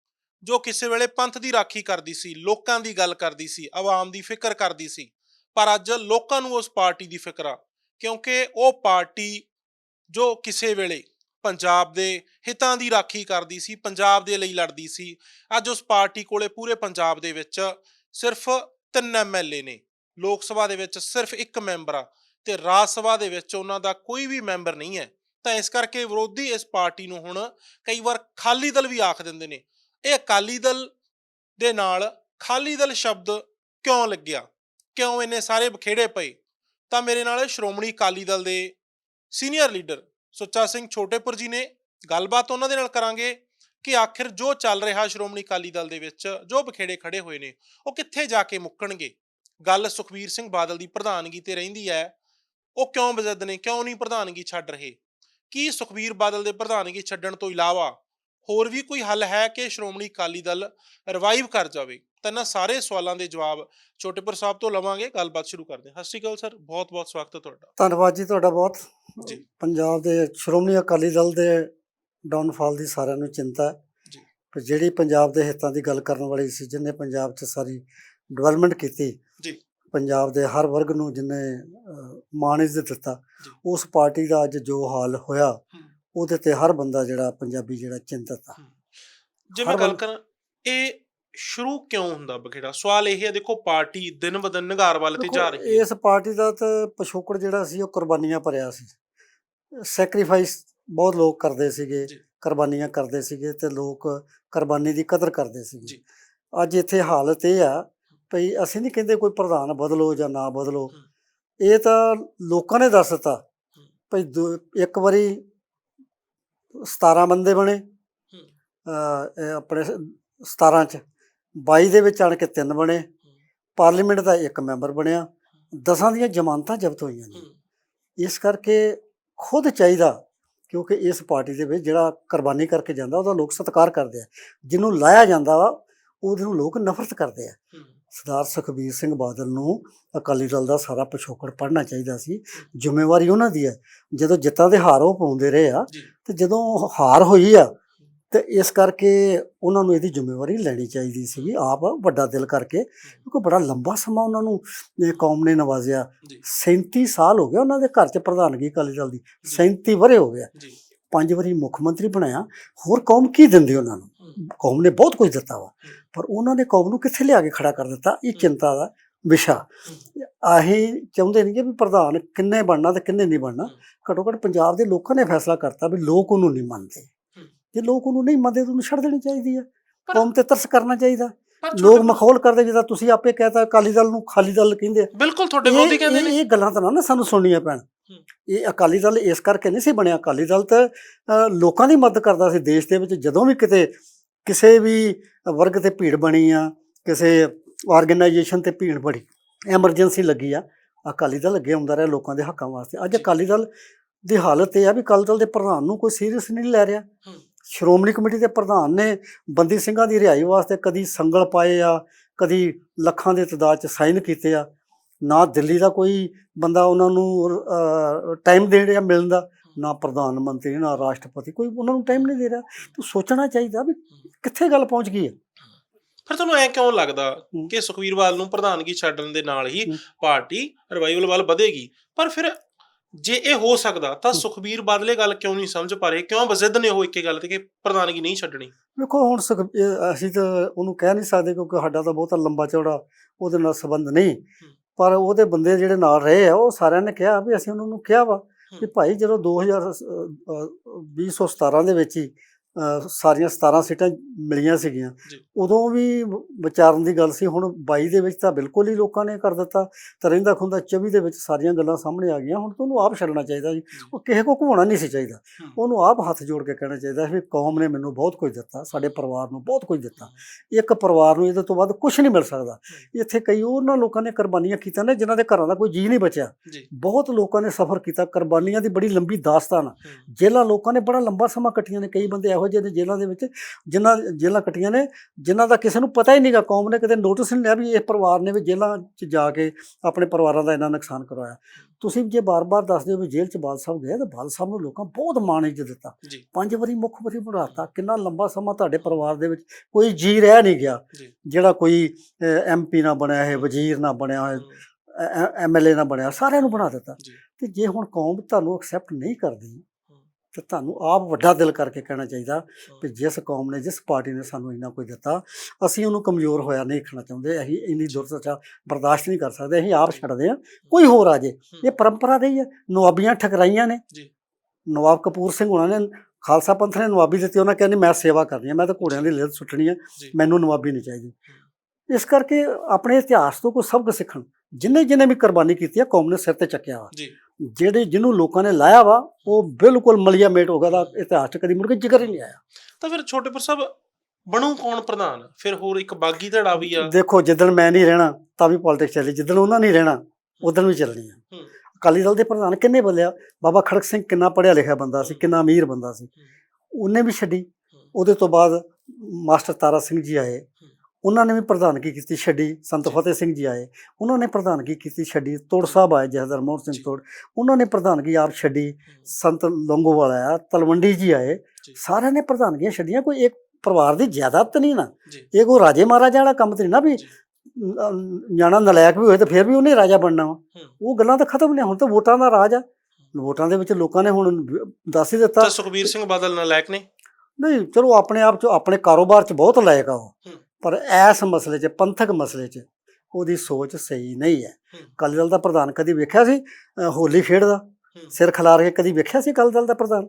ਜੋ ਕਿਸੇ ਵੇਲੇ ਪੰਥ ਦੀ ਰਾਖੀ ਕਰਦੀ ਸੀ ਲੋਕਾਂ ਦੀ ਗੱਲ ਕਰਦੀ ਸੀ ਆਵਾਮ ਦੀ ਫਿਕਰ ਕਰਦੀ ਸੀ ਪਰ ਅੱਜ ਲੋਕਾਂ ਨੂੰ ਉਸ ਪਾਰਟੀ ਦੀ ਫਿਕਰ ਆ ਕਿਉਂਕਿ ਉਹ ਪਾਰਟੀ ਜੋ ਕਿਸੇ ਵੇਲੇ ਪੰਜਾਬ ਦੇ ਹਿੱਤਾਂ ਦੀ ਰਾਖੀ ਕਰਦੀ ਸੀ, ਪੰਜਾਬ ਦੇ ਲਈ ਲੜਦੀ ਸੀ। ਅੱਜ ਉਸ ਪਾਰਟੀ ਕੋਲੇ ਪੂਰੇ ਪੰਜਾਬ ਦੇ ਵਿੱਚ ਸਿਰਫ ਤਿੰਨ ਐਮਐਲਏ ਨੇ। ਲੋਕ ਸਭਾ ਦੇ ਵਿੱਚ ਸਿਰਫ ਇੱਕ ਮੈਂਬਰ ਆ ਤੇ ਰਾਜ ਸਭਾ ਦੇ ਵਿੱਚ ਉਹਨਾਂ ਦਾ ਕੋਈ ਵੀ ਮੈਂਬਰ ਨਹੀਂ ਹੈ। ਤਾਂ ਇਸ ਕਰਕੇ ਵਿਰੋਧੀ ਇਸ ਪਾਰਟੀ ਨੂੰ ਹੁਣ ਕਈ ਵਾਰ ਖਾਲੀ ਦਲ ਵੀ ਆਖ ਦਿੰਦੇ ਨੇ। ਇਹ ਅਕਾਲੀ ਦਲ ਦੇ ਨਾਲ ਖਾਲੀ ਦਲ ਸ਼ਬਦ ਕਿਉਂ ਲੱਗਿਆ? ਕਿਉਂ ਇੰਨੇ ਸਾਰੇ ਬਖੇੜੇ ਪਏ? ਤਾਂ ਮੇਰੇ ਨਾਲ ਸ਼੍ਰੋਮਣੀ ਅਕਾਲੀ ਦਲ ਦੇ ਸੀਨੀਅਰ ਲੀਡਰ ਸੁੱਚਾ ਸਿੰਘ ਛੋਟੇਪੁਰ ਜੀ ਨੇ ਗੱਲਬਾਤ ਉਹਨਾਂ ਦੇ ਨਾਲ ਕਰਾਂਗੇ ਕਿ ਆਖਿਰ ਜੋ ਚੱਲ ਰਿਹਾ ਸ਼੍ਰੋਮਣੀ ਅਕਾਲੀ ਦਲ ਦੇ ਵਿੱਚ, ਜੋ ਬਖੇੜੇ ਖੜੇ ਹੋਏ ਨੇ, ਉਹ ਕਿੱਥੇ ਜਾ ਕੇ ਮੁੱਕਣਗੇ? ਗੱਲ ਸੁਖਬੀਰ ਸਿੰਘ ਬਾਦਲ ਦੀ ਪ੍ਰਧਾਨਗੀ ਤੇ ਰਹਿੰਦੀ ਹੈ। ਉਹ ਕਿਉਂ ਬਜਦ ਨੇ, ਕਿਉਂ ਨਹੀਂ ਪ੍ਰਧਾਨਗੀ ਛੱਡ ਰਹੇ? ਕੀ ਸੁਖਬੀਰ ਬਾਦਲ ਦੇ ਪ੍ਰਧਾਨਗੀ ਛੱਡਣ ਤੋਂ ਇਲਾਵਾ ਹੋਰ ਵੀ ਕੋਈ ਹੱਲ ਹੈ ਕਿ ਸ਼੍ਰੋਮਣੀ ਅਕਾਲੀ ਦਲ ਰਿਵਾਈਵ ਕਰ ਜਾਵੇ? ਤਾਂ ਇਹਨਾਂ ਸਾਰੇ ਸਵਾਲਾਂ ਦੇ ਜਵਾਬ ਛੋਟੇਪੁਰ ਸਾਹਿਬ ਤੋਂ ਲਵਾਂਗੇ ਗੱਲਬਾਤ ਸ਼ੁਰੂ ਕਰਦੇ ਹਾਂ ਸਤਿ ਸ਼੍ਰੀ ਅਕਾਲ ਸਰ ਬਹੁਤ ਬਹੁਤ ਸਵਾਗਤ ਹੈ ਤੁਹਾਡਾ ਧੰਨਵਾਦ ਜੀ ਤੁਹਾਡਾ ਬਹੁਤ ਜੀ। ਪੰਜਾਬ ਦੇ ਸ਼੍ਰੋਮਣੀ ਅਕਾਲੀ ਦਲ ਦੇ ਡਾਊਨਫਾਲ ਦੀ ਸਾਰਿਆਂ ਨੂੰ ਚਿੰਤਾ ਹੈ ਜੀ। ਜਿਹੜੀ ਪੰਜਾਬ ਦੇ ਹਿੱਤਾਂ ਦੀ ਗੱਲ ਕਰਨ ਵਾਲੀ ਸੀ ਜਿਹਨੇ ਪੰਜਾਬ 'ਚ ਸਾਰੀ ਡਿਵੈਲਪਮੈਂਟ ਕੀਤੀ ਜੀ। ਪੰਜਾਬ ਦੇ ਹਰ ਵਰਗ ਨੂੰ ਜਿਹਨੇ ਮਾਣ ਇੱਜ਼ਤ ਦਿੱਤਾ। ਉਸ ਪਾਰਟੀ ਦਾ ਅੱਜ ਜੋ ਹਾਲ ਹੋਇਆ। ਉਹਦੇ ਤੇ ਹਰ ਬੰਦਾ ਜਿਹੜਾ ਪੰਜਾਬੀ ਜਿਹੜਾ ਚਿੰਤਤ ਆ ਜੇ ਮੈਂ ਗੱਲ ਕਰਾਂ ਇਹ ਸ਼ੁਰੂ ਕਿਉਂ ਹੁੰਦਾ ਬਖੇੜਾ ਸਵਾਲ ਇਹ ਹੈ ਦੇਖੋ ਪਾਰਟੀ ਦਿਨ ਬਦਨ ਨਿਗਾਰ ਵੱਲ ਤੇ ਜਾ ਰਹੀ ਹੈ ਇਸ ਪਾਰਟੀ ਦਾ ਤਾਂ ਪਿਛੋਕੜ ਜਿਹੜਾ ਸੀ ਉਹ ਕੁਰਬਾਨੀਆਂ ਭਰਿਆ ਸੀ ਸੈਕਰੀਫਾਈਸ ਬਹੁਤ ਲੋਕ ਕਰਦੇ ਸੀਗੇ। ਕੁਰਬਾਨੀਆਂ ਕਰਦੇ ਸੀਗੇ ਤੇ ਲੋਕ ਕੁਰਬਾਨੀ ਦੀ ਕਦਰ ਕਰਦੇ ਸੀਗੇ ਜੀ। ਅੱਜ ਇੱਥੇ ਹਾਲਤ ਇਹ ਆ ਭਈ ਅਸੀਂ ਨਹੀਂ ਕਹਿੰਦੇ ਕੋਈ ਪ੍ਰਧਾਨ ਬਦਲੋ ਜਾਂ ਨਾ ਬਦਲੋ। ਇਹ ਤਾਂ ਲੋਕਾਂ ਨੇ ਦੱਸ ਦਿੱਤਾ। ਭਈ ਇੱਕ ਵਾਰੀ 17 ਬੰਦੇ ਬਣੇ ਆਪਣੇ 17 ਚ 22 ਦੇ ਵਿੱਚ ਆਣ ਕੇ ਤਿੰਨ ਬਣੇ ਪਾਰਲੀਮੈਂਟ ਦਾ ਇੱਕ ਮੈਂਬਰ ਬਣਿਆ ਦਸਾਂ ਦੀਆਂ ਜ਼ਮਾਨਤਾਂ ਜ਼ਬਤ ਹੋਈਆਂ ਨੇ। ਇਸ ਕਰਕੇ ਖੁਦ ਚਾਹੀਦਾ ਕਿਉਂਕਿ ਇਸ ਪਾਰਟੀ ਦੇ ਵਿੱਚ ਜਿਹੜਾ ਕੁਰਬਾਨੀ ਕਰਕੇ ਜਾਂਦਾ ਉਹਦਾ ਲੋਕ ਸਤਿਕਾਰ ਕਰਦੇ ਆ। ਜਿਹਨੂੰ ਲਾਇਆ ਜਾਂਦਾ ਵਾ ਉਹਦੇ ਨੂੰ ਲੋਕ ਨਫ਼ਰਤ ਕਰਦੇ ਆ। ਸਰਦਾਰ ਸੁਖਬੀਰ ਸਿੰਘ ਬਾਦਲ ਨੂੰ ਅਕਾਲੀ ਦਲ ਦਾ ਸਾਰਾ ਪਿਛੋਕੜ ਪੜ੍ਹਨਾ ਚਾਹੀਦਾ ਸੀ ਜ਼ਿੰਮੇਵਾਰੀ ਉਹਨਾਂ ਦੀ ਹੈ। ਜਦੋਂ ਜਿੱਤਾਂ ਦੇ ਹਾਰ ਉਹ ਪਾਉਂਦੇ ਰਹੇ ਆ। ਤੇ ਜਦੋਂ ਹਾਰ ਹੋਈ ਆ ਤੇ ਇਸ ਕਰਕੇ ਉਹਨਾਂ ਨੂੰ ਇਹਦੀ ਜ਼ਿੰਮੇਵਾਰੀ ਲੈਣੀ ਚਾਹੀਦੀ ਸੀ ਆਪ ਵੱਡਾ ਦਿਲ ਕਰਕੇ ਕਿਉਂਕਿ ਬੜਾ ਲੰਬਾ ਸਮਾਂ ਉਹਨਾਂ ਨੂੰ ਕੌਮ ਨੇ ਨਵਾਜ਼ਿਆ। ਜੀ। 37 ਸਾਲ ਹੋ ਗਏ ਉਹਨਾਂ ਦੇ ਘਰ 'ਚ ਪ੍ਰਧਾਨਗੀ ਅਕਾਲੀ ਦਲ ਦੀ। 37 ਵਰੇ ਹੋ ਗਿਆ ਪੰਜ ਵਾਰੀ ਮੁੱਖ ਮੰਤਰੀ ਬਣਾਇਆ ਹੋਰ ਕੌਮ ਕੀ ਦਿੰਦੀ ਉਹਨਾਂ ਨੂੰ? ਕੌਮ ਨੇ ਬਹੁਤ ਕੁਝ ਦਿੱਤਾ ਵਾ। ਪਰ ਉਹਨਾਂ ਨੇ ਕੌਮ ਨੂੰ ਕਿੱਥੇ ਲਿਆ ਕੇ ਖੜਾ ਕਰ ਦਿੱਤਾ? ਇਹ ਚਿੰਤਾ ਦਾ ਵਿਸ਼ਾ। ਆਹੀ ਚਾਹੁੰਦੇ ਨਹੀਂ ਕਿ ਵੀ ਪ੍ਰਧਾਨ ਕਿੰਨੇ ਬਣਨਾ ਤੇ ਕਿੰਨੇ ਨਹੀਂ ਬਣਨਾ। ਘੱਟੋ ਘੱਟ ਪੰਜਾਬ ਦੇ ਲੋਕਾਂ ਨੇ ਫੈਸਲਾ ਕਰਤਾ ਵੀ ਲੋਕ ਉਹਨੂੰ ਨਹੀਂ ਮੰਨਦੇ। ਜੇ ਲੋਕ ਉਹਨੂੰ ਨਹੀਂ ਮੰਨਦੇ ਤਾਂ ਉਹਨੂੰ ਛੱਡ ਦੇਣੀ ਚਾਹੀਦੀ ਹੈ ਕੌਮ ਤੇ ਤਰਸ ਕਰਨਾ ਚਾਹੀਦਾ। ਲੋਕ ਮਖੌਲ ਕਰਦੇ ਜਿੱਦਾਂ ਤੁਸੀਂ ਆਪੇ ਕਹਤਾ ਅਕਾਲੀ ਦਲ ਨੂੰ ਖਾਲੀ ਦਲ ਕਹਿੰਦੇ ਆ। ਬਿਲਕੁਲ ਤੁਹਾਡੇ ਇਹ ਕਹਿੰਦੇ ਨੇ। ਇਹ ਗੱਲਾਂ ਤਾਂ ਨਾ ਸਾਨੂੰ ਸੁਣਨੀਆਂ ਪੈਣ। ਇਹ ਅਕਾਲੀ ਦਲ ਇਸ ਕਰਕੇ ਨਹੀਂ ਸੀ ਬਣਿਆ। ਅਕਾਲੀ ਦਲ ਤਾਂ ਲੋਕਾਂ ਦੀ ਮਦਦ ਕਰਦਾ ਸੀ। ਦੇਸ਼ ਦੇ ਵਿੱਚ ਜਦੋਂ ਵੀ ਕਿਤੇ ਕਿਸੇ ਵੀ ਵਰਗ ਤੇ ਭੀੜ ਬਣੀ ਆ ਕਿਸੇ ਆਰਗੇਨਾਈਜੇਸ਼ਨ ਤੇ ਭੀੜ ਬਣੀ ਐਮਰਜੈਂਸੀ ਲੱਗੀ ਆ ਅਕਾਲੀ ਦਲ ਅੱਗੇ ਆਉਂਦਾ ਰਿਹਾ ਲੋਕਾਂ ਦੇ ਹੱਕਾਂ ਵਾਸਤੇ। ਅੱਜ। ਅਕਾਲੀ ਦਲ ਦੀ ਹਾਲਤ ਇਹ ਆ ਵੀ ਅਕਾਲੀ ਦਲ ਦੇ ਪ੍ਰਧਾਨ ਨੂੰ ਕੋਈ ਸੀਰੀਅਸ ਨਹੀਂ ਲੈ ਰਿਹਾ। ਸ਼੍ਰੋਮਣੀ ਕਮੇਟੀ ਦੇ ਪ੍ਰਧਾਨ ਨੇ ਬੰਦੀ ਸਿੰਘਾਂ ਦੀ ਰਿਹਾਈ ਵਾਸਤੇ ਕਦੀ ਸੰਗਲ ਪਾਏ ਆ ਕਦੀ ਲੱਖਾਂ ਦੇ ਤਦਾਦ ਚ ਸਾਈਨ ਕੀਤੇ ਆ ਨਾ ਦਿੱਲੀ ਦਾ ਕੋਈ ਬੰਦਾ ਉਹਨਾਂ ਨੂੰ ਟਾਈਮ ਦੇ ਰਿਹਾ ਮਿਲਣ ਦਾ ਨਾ ਪ੍ਰਧਾਨ ਮੰਤਰੀ ਨਾ ਰਾਸ਼ਟਰਪਤੀ ਕੋਈ ਉਹਨਾਂ ਨੂੰ ਟਾਈਮ ਨਹੀਂ ਦੇ ਰਿਹਾ ਤਾਂ ਸੋਚਣਾ ਚਾਹੀਦਾ ਵੀ ਕਿੱਥੇ ਗੱਲ ਪਹੁੰਚ ਗਈ ਹੈ ਫਿਰ ਤੁਹਾਨੂੰ ਐ ਕਿਉਂ ਲੱਗਦਾ। ਕਿ ਸੁਖਵੀਰ ਬਾਦਲ ਨੂੰ ਪ੍ਰਧਾਨਗੀ ਛੱਡਣ ਦੇ ਨਾਲ ਹੂੰ। ਪਾਰਟੀ ਰਿਵਾਈਵਲ ਵੱਲ ਵਧੇਗੀ ਪਰ ਫਿਰ ਜੇ ਇਹ ਹੋ ਸਕਦਾ ਤਾਂ। ਸੁਖਬੀਰ ਬਾਦਲ ਗੱਲ ਕਿਉਂ ਨਹੀਂ ਸਮਝ ਪਾ ਰਹੇ? ਕਿਉਂ ਬਜ਼ਿੱਦ ਨੇ ਉਹ ਇੱਕੇ ਗੱਲ ਤੇ ਕਿ ਪ੍ਰਧਾਨਗੀ ਨਹੀਂ ਛੱਡਣੀ? ਵੇਖੋ ਹੁਣ ਸੁਖ ਅਸੀਂ ਤਾਂ ਉਹਨੂੰ ਕਹਿ ਨਹੀਂ ਸਕਦੇ ਕਿਉਂਕਿ ਸਾਡਾ ਤਾਂ ਬਹੁਤਾ ਲੰਬਾ ਚੌੜਾ ਉਹਦੇ ਨਾਲ ਸੰਬੰਧ ਨਹੀਂ। ਪਰ ਉਹਦੇ ਬੰਦੇ ਜਿਹੜੇ ਨਾਲ ਰਹੇ ਆ ਉਹ ਸਾਰਿਆਂ ਨੇ ਕਿਹਾ ਵੀ ਅਸੀਂ ਉਹਨਾਂ ਨੂੰ ਕਿਹਾ ਵਾ ਕਿ ਭਾਈ ਜਦੋਂ 2017 ਦੇ ਵਿੱਚ ਹੀ ਸਾਰੀਆਂ 17 ਸੀਟਾਂ ਮਿਲੀਆਂ ਸੀਗੀਆਂ। ਉਦੋਂ ਵੀ ਵਿਚਾਰਨ ਦੀ ਗੱਲ ਸੀ ਹੁਣ 22 ਦੇ ਵਿੱਚ ਤਾਂ ਬਿਲਕੁਲ ਹੀ ਲੋਕਾਂ ਨੇ ਕਰ ਦਿੱਤਾ। ਤਾਂ ਰਹਿੰਦਾ ਖੁੰਦਾ 24 ਦੇ ਵਿੱਚ ਸਾਰੀਆਂ ਗੱਲਾਂ ਸਾਹਮਣੇ ਆ ਗਈਆਂ। ਹੁਣ ਤਾਂ ਉਹਨੂੰ ਆਪ ਛੱਡਣਾ ਚਾਹੀਦਾ ਜੀ। ਉਹ ਕਿਸੇ ਕੋ ਘੁਮਾਉਣਾ ਨਹੀਂ ਸੀ ਚਾਹੀਦਾ। ਉਹਨੂੰ ਆਪ ਹੱਥ ਜੋੜ ਕੇ ਕਹਿਣਾ ਚਾਹੀਦਾ ਵੀ ਕੌਮ ਨੇ ਮੈਨੂੰ ਬਹੁਤ ਕੁਝ ਦਿੱਤਾ ਸਾਡੇ ਪਰਿਵਾਰ ਨੂੰ ਬਹੁਤ ਕੁਝ ਦਿੱਤਾ। ਇੱਕ ਪਰਿਵਾਰ ਨੂੰ ਇਹਦੇ ਤੋਂ ਵੱਧ ਕੁਝ ਨਹੀਂ ਮਿਲ ਸਕਦਾ। ਇੱਥੇ ਕਈ ਉਹਨਾਂ ਲੋਕਾਂ ਨੇ ਕੁਰਬਾਨੀਆਂ ਕੀਤੀਆਂ ਨੇ ਜਿਨ੍ਹਾਂ ਦੇ ਘਰਾਂ ਦਾ ਕੋਈ ਜੀ ਨਹੀਂ ਬਚਿਆ। ਬਹੁਤ ਲੋਕਾਂ ਨੇ ਸਫ਼ਰ ਕੀਤਾ। ਕੁਰਬਾਨੀਆਂ ਦੀ ਬੜੀ ਲੰਬੀ ਦਾਸਤਾਨ। ਜੇਲ੍ਹਾਂ ਲੋਕਾਂ ਨੇ ਬੜਾ ਲੰਬਾ ਸਮਾਂ ਕੱਟੀਆਂ ਨੇ। ਕਈ ਬੰਦੇ ਇਹੋ ਜਿਹੇ ਨੇ ਜੇਲ੍ਹਾਂ ਦੇ ਵਿੱਚ ਜਿਨ੍ਹਾਂ ਜੇਲ੍ਹਾਂ ਕੱਟੀਆਂ ਨੇ ਜਿਨ੍ਹਾਂ ਦਾ ਕਿਸੇ ਨੂੰ ਪਤਾ ਹੀ ਨਹੀਂਗਾ ਕੌਮ ਨੇ ਕਦੇ ਨੋਟਿਸ ਨਹੀਂ ਲਿਆ ਵੀ ਇਹ ਪਰਿਵਾਰ ਨੇ ਵੀ ਜੇਲ੍ਹਾਂ 'ਚ ਜਾ ਕੇ ਆਪਣੇ ਪਰਿਵਾਰਾਂ ਦਾ ਇੰਨਾ ਨੁਕਸਾਨ ਕਰਵਾਇਆ ਤੁਸੀਂ ਜੇ ਬਾਰ-ਬਾਰ ਦੱਸਦੇ ਹੋ ਵੀ ਜੇਲ੍ਹ 'ਚ ਬਾਲ ਸਾਹਿਬ ਗਏ ਤਾਂ ਬਾਲ ਸਾਹਿਬ ਨੂੰ ਲੋਕਾਂ ਬਹੁਤ ਮਾਣ ਇੱਜ਼ਤ ਦਿੱਤਾ। ਪੰਜ ਵਾਰੀ ਮੁੱਖ ਮੰਤਰੀ ਬਣਾਤਾ ਕਿੰਨਾ ਲੰਬਾ ਸਮਾਂ ਤੁਹਾਡੇ ਪਰਿਵਾਰ ਦੇ ਵਿੱਚ ਕੋਈ ਜੀ ਰਹਿ ਨਹੀਂ ਗਿਆ। ਜਿਹੜਾ ਕੋਈ ਐਮਪੀ ਨਾ ਬਣਿਆ ਹੈ ਵਜ਼ੀਰ ਨਾ ਬਣਿਆ ਹੂੰ। ਐਮਐਲਏ ਨਾ ਬਣਿਆ ਸਾਰਿਆਂ ਨੂੰ ਬਣਾ ਦਿੱਤਾ। ਤੇ ਜੇ ਹੁਣ ਕੌਮ ਤੁਹਾਨੂੰ ਐਕਸੈਪਟ ਨਹੀਂ ਕਰਦੀ ਤੇ ਤੁਹਾਨੂੰ ਆਪ ਵੱਡਾ ਦਿਲ ਕਰਕੇ ਕਹਿਣਾ ਚਾਹੀਦਾ ਕਿ ਜਿਸ ਕੌਮ ਨੇ ਜਿਸ ਪਾਰਟੀ ਨੇ ਸਾਨੂੰ ਇੰਨਾ ਕੁਝ ਦਿੱਤਾ ਅਸੀਂ ਉਹਨੂੰ ਕਮਜ਼ੋਰ ਹੋਇਆ ਨਹੀਂ ਦੇਖਣਾ ਚਾਹੁੰਦੇ ਅਸੀਂ ਇੰਨੀ ਦੁਰਦਸ਼ਾ ਬਰਦਾਸ਼ਤ ਨਹੀਂ ਕਰ ਸਕਦੇ ਅਸੀਂ ਆਪ ਛੱਡਦੇ ਹਾਂ। ਕੋਈ ਹੋਰ ਆ ਜੇ ਇਹ ਪਰੰਪਰਾ ਰਹੀ ਹੈ ਨਵਾਬੀਆਂ ਠਕਰਾਈਆਂ ਨੇ। ਜੀ। ਨਵਾਬ ਕਪੂਰ ਸਿੰਘ ਉਹਨਾਂ ਨੇ ਖਾਲਸਾ ਪੰਥ ਨੇ ਨਵਾਬੀ ਦਿੱਤੀ ਉਹਨਾਂ ਕਹਿੰਦੇ ਮੈਂ ਸੇਵਾ ਕਰਨੀ ਹੈ ਮੈਂ ਤਾਂ ਘੋੜਿਆਂ ਦੀ ਲਿਲ ਸੁੱਟਣੀ ਹੈ ਮੈਨੂੰ ਨਵਾਬੀ ਨਹੀਂ ਚਾਹੀਦੀ। ਇਸ ਕਰਕੇ ਆਪਣੇ ਇਤਿਹਾਸ ਤੋਂ ਕੋਈ ਸਬਕ ਸਿੱਖਣ ਜਿੰਨੇ ਜਿੰਨੇ ਵੀ ਕੁਰਬਾਨੀ ਕੀਤੀ ਆ ਕੌਮ ਨੇ ਸਿਰ ਤੇ ਚੱਕਿਆ ਵਾ। ਜੀ। ਜਿਹੜੇ ਜਿਹਨੂੰ ਲੋਕਾਂ ਨੇ ਲਾਇਆ ਵਾ ਉਹ ਬਿਲਕੁਲ ਮਲੀਆ ਮੇਟ ਹੋ ਗਿਆ ਦਾ ਇਤਿਹਾਸ ਕਦੀ ਮੁੜ ਕੇ ਜ਼ਿਕਰ ਹੀ ਨਹੀਂ ਆਇਆ। ਤਾਂ ਫਿਰ ਛੋਟੇਪੁਰ ਸਾਹਿਬ ਬਣੂ ਕੌਣ ਪ੍ਰਧਾਨ? ਫਿਰ ਹੋਰ ਇੱਕ ਬਾਗੀ ਧੜਾ ਵੀ ਆ। ਦੇਖੋ ਜਿੱਦਣ ਮੈਂ ਨਹੀਂ ਰਹਿਣਾ ਤਾਂ ਵੀ ਪੋਲਿਟਿਕਸ ਚੱਲੀ। ਜਿੱਦਣ ਉਹਨਾਂ ਨਹੀਂ ਰਹਿਣਾ ਉਦੋਂ ਵੀ ਚੱਲਣੀ ਆ। ਅਕਾਲੀ ਦਲ ਦੇ ਪ੍ਰਧਾਨ ਕਿੰਨੇ ਬਦਲਿਆ? ਬਾਬਾ ਖੜਕ ਸਿੰਘ ਕਿੰਨਾ ਪੜ੍ਹਿਆ ਲਿਖਿਆ ਬੰਦਾ ਸੀ ਕਿੰਨਾ ਅਮੀਰ ਬੰਦਾ ਸੀ। ਉਹਨੇ ਵੀ ਛੱਡੀ। ਉਹਦੇ ਤੋਂ ਬਾਅਦ ਮਾਸਟਰ ਤਾਰਾ ਸਿੰਘ ਜੀ ਆਏ। ਉਹਨਾਂ ਨੇ ਵੀ ਪ੍ਰਧਾਨਗੀ ਕੀਤੀ? ਛੱਡੀ। ਸੰਤ ਫਤਿਹ ਸਿੰਘ ਜੀ ਆਏ। ਉਹਨਾਂ ਨੇ ਪ੍ਰਧਾਨਗੀ ਕੀਤੀ? ਛੱਡੀ। ਤੋੜ ਸਾਹਿਬ ਆਏ ਜਹਦਰ ਮੋਹਨ ਸਿੰਘ। ਤੋੜ। ਉਹਨਾਂ ਨੇ ਪ੍ਰਧਾਨਗੀ ਆਪ ਛੱਡੀ? ਸੰਤ ਲੰਗੋਵਾਲ ਆਇਆ ਤਲਵੰਡੀ ਜੀ ਆਏ। ਸਾਰਿਆਂ ਨੇ ਪ੍ਰਧਾਨਗੀਆਂ ਛੱਡੀਆਂ। ਕੋਈ ਇੱਕ ਪਰਿਵਾਰ ਦੀ ਜਾਇਦਾਦ ਨਹੀਂ ਨਾ। ਇਹ ਕੋਈ ਰਾਜੇ ਮਹਾਰਾਜਾ ਵਾਲਾ ਕੰਮ ਤੇ ਨਾ ਵੀ। ਜਾਣਾ ਨਲਾਇਕ ਵੀ ਹੋਏ ਤਾਂ ਫਿਰ ਵੀ ਉਹਨੇ ਰਾਜਾ ਬਣਨਾ ਵਾ। ਉਹ ਗੱਲਾਂ ਤਾਂ ਖਤਮ ਨੇ। ਹੁਣ ਤਾਂ ਵੋਟਾਂ ਦਾ ਰਾਜ ਆ। ਵੋਟਾਂ ਦੇ ਵਿੱਚ ਲੋਕਾਂ ਨੇ ਹੁਣ ਦੱਸ ਹੀ ਦਿੱਤਾ। ਤਾਂ ਸੁਖਬੀਰ ਸਿੰਘ ਬਾਦਲ ਨਾਲਾਇਕ ਨੇ? ਨਹੀਂ ਚਲੋ ਆਪਣੇ ਆਪ ਚ ਆਪਣੇ ਕਾਰੋਬਾਰ ਚ ਬਹੁਤ ਲਾਇਕ ਆ ਉਹ। ਪਰ ਇਸ ਮਸਲੇ 'ਚ ਪੰਥਕ ਮਸਲੇ 'ਚ ਉਹਦੀ ਸੋਚ ਸਹੀ ਨਹੀਂ ਹੈ। ਅਕਾਲੀ ਦਲ ਦਾ ਪ੍ਰਧਾਨ ਕਦੀ ਵੇਖਿਆ ਸੀ ਹੋਲੀ ਖੇਡਦਾ। ਸਿਰ ਖਿਲਾਰ ਕੇ ਕਦੀ ਵੇਖਿਆ ਸੀ ਅਕਾਲੀ ਦਲ ਦਾ ਪ੍ਰਧਾਨ?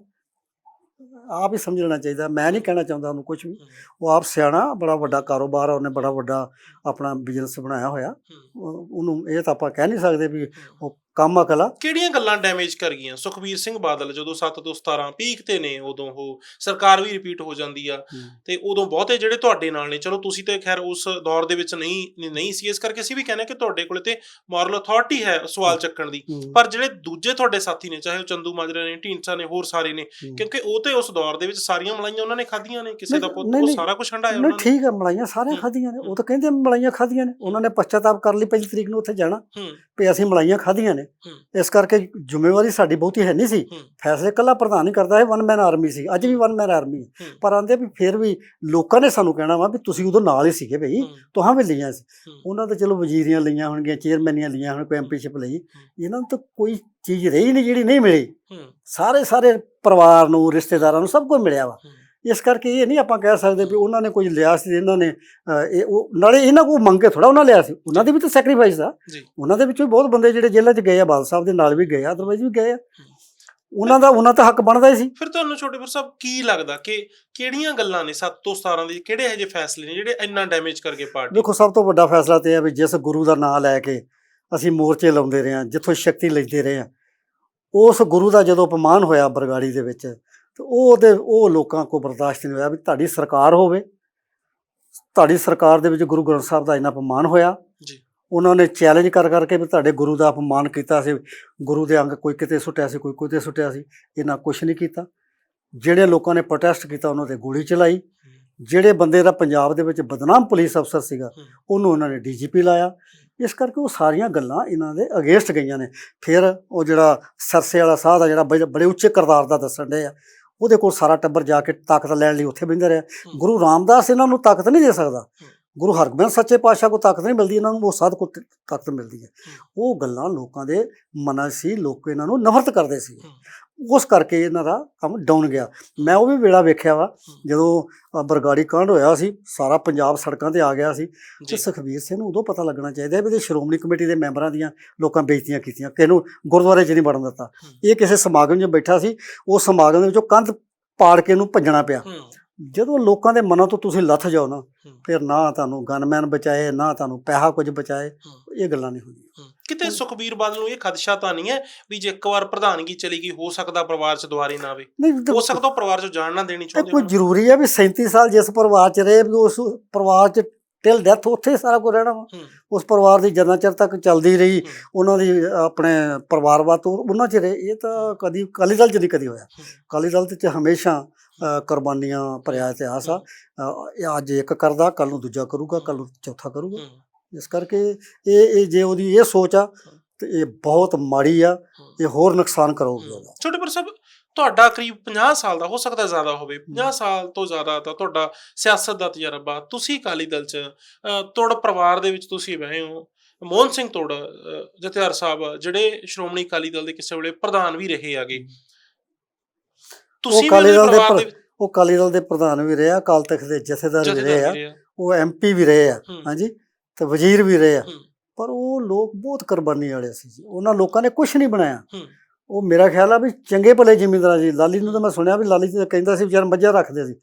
ਆਪ ਹੀ ਸਮਝ ਲੈਣਾ ਚਾਹੀਦਾ ਮੈਂ ਨਹੀਂ ਕਹਿਣਾ ਚਾਹੁੰਦਾ ਉਹਨੂੰ ਕੁਝ ਵੀ। ਉਹ ਆਪ ਸਿਆਣਾ ਬੜਾ ਵੱਡਾ ਕਾਰੋਬਾਰ ਆ ਉਹਨੇ ਬੜਾ ਵੱਡਾ ਆਪਣਾ ਬਿਜ਼ਨਸ ਬਣਾਇਆ ਹੋਇਆ। ਉਹ- ਉਹਨੂੰ ਇਹ ਤਾਂ ਆਪਾਂ ਕਹਿ ਨਹੀਂ ਸਕਦੇ ਵੀ ਉਹ ਕੰਮ ਅਕਲ ਕਿਹੜੀਆਂ ਗੱਲਾਂ ਡੈਮੇਜ ਕਰ ਗਈਆਂ? ਸੁਖਬੀਰ ਸਿੰਘ ਬਾਦਲ ਜਦੋਂ 7 ਤੋਂ 17 ਪੀਕ ਤੇ ਨੇ ਉਦੋਂ ਉਹ ਸਰਕਾਰ ਵੀ ਰਿਪੀਟ ਹੋ ਜਾਂਦੀ ਆ। ਤੇ ਉਦੋਂ ਬਹੁਤੇ ਜਿਹੜੇ ਤੁਹਾਡੇ ਨਾਲ ਨੇ ਚਲੋ ਤੁਸੀਂ ਤੇ ਖੈਰ ਉਸ ਦੌਰ ਦੇ ਵਿੱਚ ਨਹੀਂ ਨਹੀਂ ਸੀ ਇਸ ਕਰਕੇ ਅਸੀਂ ਵੀ ਕਹਿੰਦੇ ਕਿ ਤੁਹਾਡੇ ਕੋਲ ਤੇ ਮੋਰਲ ਅਥਾਰਟੀ ਹੈ ਸਵਾਲ ਚੱਕਣ ਦੀ। ਪਰ ਜਿਹੜੇ ਦੂਜੇ ਤੁਹਾਡੇ ਸਾਥੀ ਨੇ ਚਾਹੇ ਉਹ ਚੰਦੂ ਮਾਜਰਾ ਨੇ ਢੀਂਡਸਾ ਨੇ ਹੋਰ ਸਾਰੇ ਨੇ। ਕਿਉਂਕਿ ਉਹ ਤੇ ਉਸ ਦੌਰ ਦੇ ਵਿੱਚ ਸਾਰੀਆਂ ਮਲਾਈਆਂ ਉਹਨਾਂ ਨੇ ਖਾਧੀਆਂ ਨੇ ਕਿਸੇ ਦਾ ਪੁੱਤ ਉਹ। ਸਾਰਾ ਕੁਝ ਹੰਡਾਇਆ ਉਹਨਾਂ ਨੇ। ਠੀਕ ਹੈ ਮਲਾਈਆਂ ਸਾਰੇ ਹੂੰ। ਖਾਧੀਆਂ ਨੇ। ਉਹ ਤਾਂ ਕਹਿੰਦੇ ਮਲਾਈਆਂ ਖਾਧੀਆਂ ਨੇ। ਉਹਨਾਂ ਨੇ ਪਛਤਾਤਾਪ ਕਰ ਲਈ ਪਹਿਲੀ ਤਰੀਕ ਨੂੰ ਉੱਥੇ ਜਾਣਾ। ਵੀ ਅਸੀਂ ਮਲਾਈਆਂ ਖਾਧੀਆਂ ਨੇ। ਇਸ ਕਰਕੇ ਜ਼ਿੰਮੇਵਾਰੀ ਸਾਡੀ ਬਹੁਤੀ ਹੈ ਨਹੀਂ ਸੀ। ਫੈਸਲੇ ਕੱਲਾ ਪ੍ਰਧਾਨ ਹੀ ਕਰਦਾ ਹੈ ਵਨ ਮੈਨ ਆਰਮੀ ਸੀ। ਅੱਜ ਵੀ ਵਨ ਮੈਨ ਆਰਮੀ। ਪਰ ਆਂਦੇ ਵੀ ਫਿਰ ਵੀ ਲੋਕਾਂ ਨੇ ਸਾਨੂੰ ਕਹਿਣਾ ਵਾ ਵੀ ਤੁਸੀਂ ਉਦੋਂ ਨਾਲ ਹੀ ਸੀਗੇ ਭਈ ਤੁਹਾਂ ਵੀ ਲਈਆਂ ਸੀ। ਉਹਨਾਂ ਤਾਂ ਚਲੋ ਵਜ਼ੀਰੀਆਂ ਲਈਆਂ ਹੋਣਗੀਆਂ ਚੇਅਰਮੈਨੀਆਂ ਲਈਆਂ ਹੋਣ ਕੋਈ ਐਮਪੀਸ਼ਿਪ ਲਈ ਇਹਨਾਂ ਨੂੰ ਤਾਂ ਕੋਈ ਚੀਜ਼ ਰਹੀ ਨਹੀਂ ਜਿਹੜੀ ਨਹੀਂ ਮਿਲੀ। ਸਾਰੇ ਸਾਰੇ ਪਰਿਵਾਰ ਨੂੰ ਰਿਸ਼ਤੇਦਾਰਾਂ ਨੂੰ ਸਭ ਕੁਝ ਮਿਲਿਆ ਵਾ। ਇਸ ਕਰਕੇ ਇਹ ਨਹੀਂ ਆਪਾਂ ਕਹਿ ਸਕਦੇ ਵੀ ਉਹਨਾਂ ਨੇ ਕੁਝ ਲਿਆ ਸੀ ਇਹਨਾਂ ਨੇ ਅਹ, ਇਹ ਉਹ ਨਾਲੇ ਇਹਨਾਂ ਕੋਲ ਮੰਗ ਕੇ ਥੋੜਾ ਉਹਨਾਂ ਲਿਆ ਸੀ। ਉਹਨਾਂ ਦੇ ਵੀ ਤਾਂ ਸੈਕਰੀਫਾਈਸ ਆ। ਜੀ। ਉਹਨਾਂ ਦੇ ਵਿੱਚੋਂ ਵੀ ਬਹੁਤ ਬੰਦੇ ਜਿਹੜੇ ਜੇਲ੍ਹਾਂ 'ਚ ਗਏ ਆ ਬਾਲ ਸਾਹਿਬ ਦੇ ਨਾਲ ਵੀ ਗਏ ਆ ਅਦਰਵਾਈਜ਼ ਵੀ ਗਏ ਆ। ਉਹਨਾਂ ਦਾ ਉਹਨਾਂ ਤਾਂ ਹੱਕ ਬਣਦਾ ਹੀ ਸੀ। ਫਿਰ ਤੁਹਾਨੂੰ ਛੋਟੇਪੁਰ ਸਾਹਿਬ ਕੀ ਲੱਗਦਾ ਕਿ ਕਿਹੜੀਆਂ ਗੱਲਾਂ ਨੇ 7 ਤੋਂ 17 ਦੇ ਕਿਹੜੇ ਇਹੋ ਜਿਹੇ ਫੈਸਲੇ ਨੇ ਜਿਹੜੇ ਇੰਨਾ ਡੈਮੇਜ ਕਰ ਗਏ ਪਾਰਟੀ ਦੇਖੋ ਸਭ ਤੋਂ ਵੱਡਾ ਫੈਸਲਾ ਤੇ ਆ ਵੀ ਜਿਸ ਗੁਰੂ ਦਾ ਨਾਮ ਲੈ ਕੇ ਅਸੀਂ ਮੋਰਚੇ ਲਾਉਂਦੇ ਰਹੇ ਹਾਂ ਜਿੱਥੋਂ ਸ਼ਕਤੀ ਲੈਂਦੇ ਰਹੇ ਹਾਂ ਉਸ ਗੁਰੂ ਦਾ ਜਦੋਂ ਅਪਮਾਨ ਹੋਇਆ ਬਰਗਾੜੀ ਦੇ ਵਿੱਚ ਤੇ ਉਹ ਉਹਦੇ ਉਹ ਲੋਕਾਂ ਕੋ ਬਰਦਾਸ਼ਤ ਨਹੀਂ ਹੋਇਆ ਵੀ ਤੁਹਾਡੀ ਸਰਕਾਰ ਹੋਵੇ। ਤੁਹਾਡੀ ਸਰਕਾਰ ਦੇ ਵਿੱਚ ਗੁਰੂ ਗ੍ਰੰਥ ਸਾਹਿਬ ਦਾ ਇੰਨਾ ਅਪਮਾਨ ਹੋਇਆ। ਜੀ। ਉਹਨਾਂ ਨੇ ਚੈਲੰਜ ਕਰ ਕਰਕੇ ਵੀ ਤੁਹਾਡੇ ਗੁਰੂ ਦਾ ਅਪਮਾਨ ਕੀਤਾ ਸੀ। ਗੁਰੂ ਦੇ ਅੰਗ ਕੋਈ ਕਿਤੇ ਸੁੱਟਿਆ ਸੀ ਕੋਈ ਕਿਤੇ ਸੁੱਟਿਆ ਸੀ। ਇਹਨਾਂ ਕੁਝ ਨਹੀਂ ਕੀਤਾ। ਜਿਹੜੇ ਲੋਕਾਂ ਨੇ ਪ੍ਰੋਟੈਸਟ ਕੀਤਾ ਉਹਨਾਂ ਤੇ ਗੋਲੀ ਚਲਾਈ। ਜਿਹੜੇ ਬੰਦੇ ਦਾ ਪੰਜਾਬ ਦੇ ਵਿੱਚ ਬਦਨਾਮ ਪੁਲਿਸ ਅਫਸਰ ਸੀਗਾ। ਉਹਨੂੰ ਉਹਨਾਂ ਨੇ ਡੀਜੀਪੀ ਲਾਇਆ। ਇਸ ਕਰਕੇ ਉਹ ਸਾਰੀਆਂ ਗੱਲਾਂ ਇਹਨਾਂ ਦੇ ਅਗੇਂਸਟ ਗਈਆਂ ਨੇ। ਫਿਰ ਉਹ ਜਿਹੜਾ ਸਰਸੇ ਵਾਲਾ ਸਾਧ ਆ ਜਿਹੜਾ ਬੜੇ ਉੱਚੇ ਕਰਤਾਰ ਦਾ ਦੱਸਣ ਦੇ ਆ ਉਹਦੇ ਕੋਲ ਸਾਰਾ ਟੱਬਰ ਜਾ ਕੇ ਤਾਕਤ ਲੈਣ ਲਈ ਉੱਥੇ ਬਹਿੰਦਾ ਰਿਹਾ ਹੂੰ। ਗੁਰੂ ਰਾਮਦਾਸ ਇਹਨਾਂ ਨੂੰ ਤਾਕਤ ਨਹੀਂ ਦੇ ਸਕਦਾ। ਗੁਰੂ ਹਰਗੋਬਿੰਦ ਸੱਚੇ ਪਾਤਸ਼ਾਹ ਕੋਲ ਤਾਕਤ ਨਹੀਂ ਮਿਲਦੀ ਇਹਨਾਂ ਨੂੰ ਉਹ ਸਾਧ ਤ- ਤਾਕਤ ਮਿਲਦੀ ਹੈ ਉਹ ਗੱਲਾਂ ਲੋਕਾਂ ਦੇ ਮਨਾਂ 'ਚ ਸੀ ਲੋਕ ਇਹਨਾਂ ਨੂੰ ਨਫ਼ਰਤ ਕਰਦੇ ਸੀ। ਉਸ ਕਰਕੇ ਇਹਨਾਂ ਦਾ ਕੰਮ ਡਾਊਨ ਗਿਆ ਮੈਂ ਉਹ ਵੀ ਵੇਲਾ ਵੇਖਿਆ ਵਾ ਜਦੋਂ ਬਰਗਾੜੀ ਕਾਂਡ ਹੋਇਆ ਸੀ ਸਾਰਾ ਪੰਜਾਬ ਸੜਕਾਂ ਤੇ ਆ ਗਿਆ ਸੀ ਤੇ ਜੀ ਸੁਖਬੀਰ ਸਿੰਘ ਨੂੰ ਉਦੋਂ ਪਤਾ ਲੱਗਣਾ ਚਾਹੀਦਾ ਵੀ ਇਹ ਸ਼੍ਰੋਮਣੀ ਕਮੇਟੀ ਦੇ ਮੈਂਬਰਾਂ ਦੀਆਂ ਲੋਕਾਂ ਬੇਇੱਜ਼ਤੀਆਂ ਕੀਤੀਆਂ ਕਿਹਨੂੰ ਗੁਰਦੁਆਰੇ 'ਚ ਨਹੀਂ ਵੜਨ ਦਿੱਤਾ। ਇਹ ਕਿਸੇ ਸਮਾਗਮ 'ਚ ਬੈਠਾ ਸੀ ਉਹ ਸਮਾਗਮ ਦੇ ਵਿੱਚੋਂ ਕੰਧ ਪਾੜ ਕੇ ਇਹਨੂੰ ਭੱਜਣਾ ਪਿਆ ਜਦੋਂ ਲੋਕਾਂ ਦੇ ਮਨਾਂ ਤੋਂ ਤੁਸੀਂ ਲੱਥ ਜਾਓ ਨਾ। ਫਿਰ ਨਾ ਤੁਹਾਨੂੰ ਗਨਮੈਨ ਬਚਾਏ ਨਾ ਤੁਹਾਨੂੰ ਪੈਸਾ ਕੁਝ ਬਚਾਏ। ਇਹ ਗੱਲਾਂ ਨਹੀਂ ਹੁੰਦੀਆਂ। ਕਿਤੇ ਸੁਖਬੀਰ ਬਾਦਲ ਨੂੰ ਇਹ ਖਦਸ਼ਾ ਤਾਂ ਨਹੀਂ ਹੈ ਵੀ ਜੇ ਇੱਕ ਵਾਰ ਪ੍ਰਧਾਨਗੀ ਚਲੀ ਗਈ ਹੋ ਸਕਦਾ ਪਰਿਵਾਰ 'ਚ ਦੁਬਾਰੇ ਨਾ ਆਵੇ। ਹੋ ਤੇ- ਸਕਦਾ ਉਹ ਪਰਿਵਾਰ 'ਚ ਜਾਣ ਨਾ ਦੇਣੀ ਚਾਹੁੰਦੇ ਕੋਈ। ਜ਼ਰੂਰੀ ਹੈ ਵੀ 37 ਸਾਲ ਜਿਸ ਪਰਿਵਾਰ 'ਚ ਰਹੇ ਵੀ ਉਸ ਪਰਿਵਾਰ 'ਚ ਟਿਲ ਡੈਥ ਉੱਥੇ ਸਾਰਾ ਕੁਝ ਰਹਿਣਾ ਵਾ। ਉਸ ਪਰਿਵਾਰ ਦੀ ਜਨਾਂ ਚਿਰ ਤੱਕ ਚੱਲਦੀ ਰਹੀ। ਉਹਨਾਂ ਦੀ ਆਪਣੇ ਪਰਿਵਾਰਵਾਦ ਤੋਂ ਉਹਨਾਂ 'ਚ ਰਹੇ। ਇਹ ਤਾਂ ਕਦੀ ਅਕਾਲੀ ਦਲ 'ਚ ਨਹੀਂ ਕਦੀ ਹੋਇਆ। ਹੂੰ। ਅਕਾਲੀ ਦਲ 'ਚ ਹਮੇਸ਼ਾ ਕੁਰਬਾਨੀਆਂ ਭਰਿਆ ਇਤਿਹਾਸ ਆ। ਅੱਜ ਇੱਕ ਕਰਦਾ ਕੱਲ ਨੂੰ ਦੂਜਾ ਕਰੂਗਾ ਕੱਲ ਨੂੰ ਚੌਥਾ ਕਰੂਗਾ। ਇਸ ਕਰਕੇ ਇਹ ਇਹ ਜੇ ਉਹਦੀ ਇਹ ਸੋਚ ਆ ਤੇ ਇਹ ਬਹੁਤ ਮਾੜੀ ਆ ਇਹ ਹੋਰ ਨੁਕਸਾਨ ਕਰੂਗੀ ਉਹਦਾ। ਛੋਟੇ ਪਰ ਸਾਹਿਬ ਤੁਹਾਡਾ ਕਰੀਬ 50 ਸਾਲ ਦਾ ਹੋ ਸਕਦਾ ਜ਼ਿਆਦਾ ਹੋਵੇ 50 ਸਾਲ ਤੋਂ ਜ਼ਿਆਦਾ ਤਾਂ ਤੁਹਾਡਾ ਸਿਆਸਤ ਦਾ ਤਜਰਬਾ ਤੁਸੀਂ ਅਕਾਲੀ ਦਲ ਚ ਤੋੜ ਪਰਿਵਾਰ ਦੇ ਵਿੱਚ ਤੁਸੀਂ ਰਹੇ ਹੋ ਮੋਹਨ ਸਿੰਘ ਤੋੜ ਜਥੇਦਾਰ ਸਾਹਿਬ ਜਿਹੜੇ ਸ਼੍ਰੋਮਣੀ ਅਕਾਲੀ ਦਲ ਦੇ ਕਿਸੇ ਵੇਲੇ ਪ੍ਰਧਾਨ ਵੀ ਰਹੇ ਆਗੇ। ਤੁਸੀਂ ਅਕਾਲੀ ਦਲ ਦੇ ਉਹ ਅਕਾਲੀ ਦਲ ਦੇ ਪ੍ਰਧਾਨ ਵੀ ਰਹੇ ਆ ਅਕਾਲ ਤਖਤ ਦੇ ਜਥੇਦਾਰ ਵੀ ਰਹੇ ਆ ਉਹ ਐਮਪੀ ਵੀ ਰਹੇ ਆ। ਹਾਂਜੀ? ਤੇ ਵਜ਼ੀਰ ਵੀ ਰਹੇ ਆ। ਪਰ ਉਹ ਲੋਕ ਬਹੁਤ ਕੁਰਬਾਨੀ ਵਾਲੇ ਸੀ ਜੀ। ਉਹਨਾਂ ਲੋਕਾਂ ਨੇ ਕੁਝ ਨਹੀਂ ਬਣਾਇਆ। ਉਹ ਮੇਰਾ ਖਿਆਲ ਆ ਵੀ ਚੰਗੇ ਭਲੇ ਜ਼ਿਮੀਂਦਾਰਾਂ ਜੀ ਲਾਲੀ ਨੂੰ ਤਾਂ ਮੈਂ ਸੁਣਿਆ ਵੀ ਲਾਲੀ ਜੀ ਕਹਿੰਦਾ ਸੀ ਵਿਚਾਰ ਮੱਝਾਂ ਰੱਖਦੇ ਸੀ।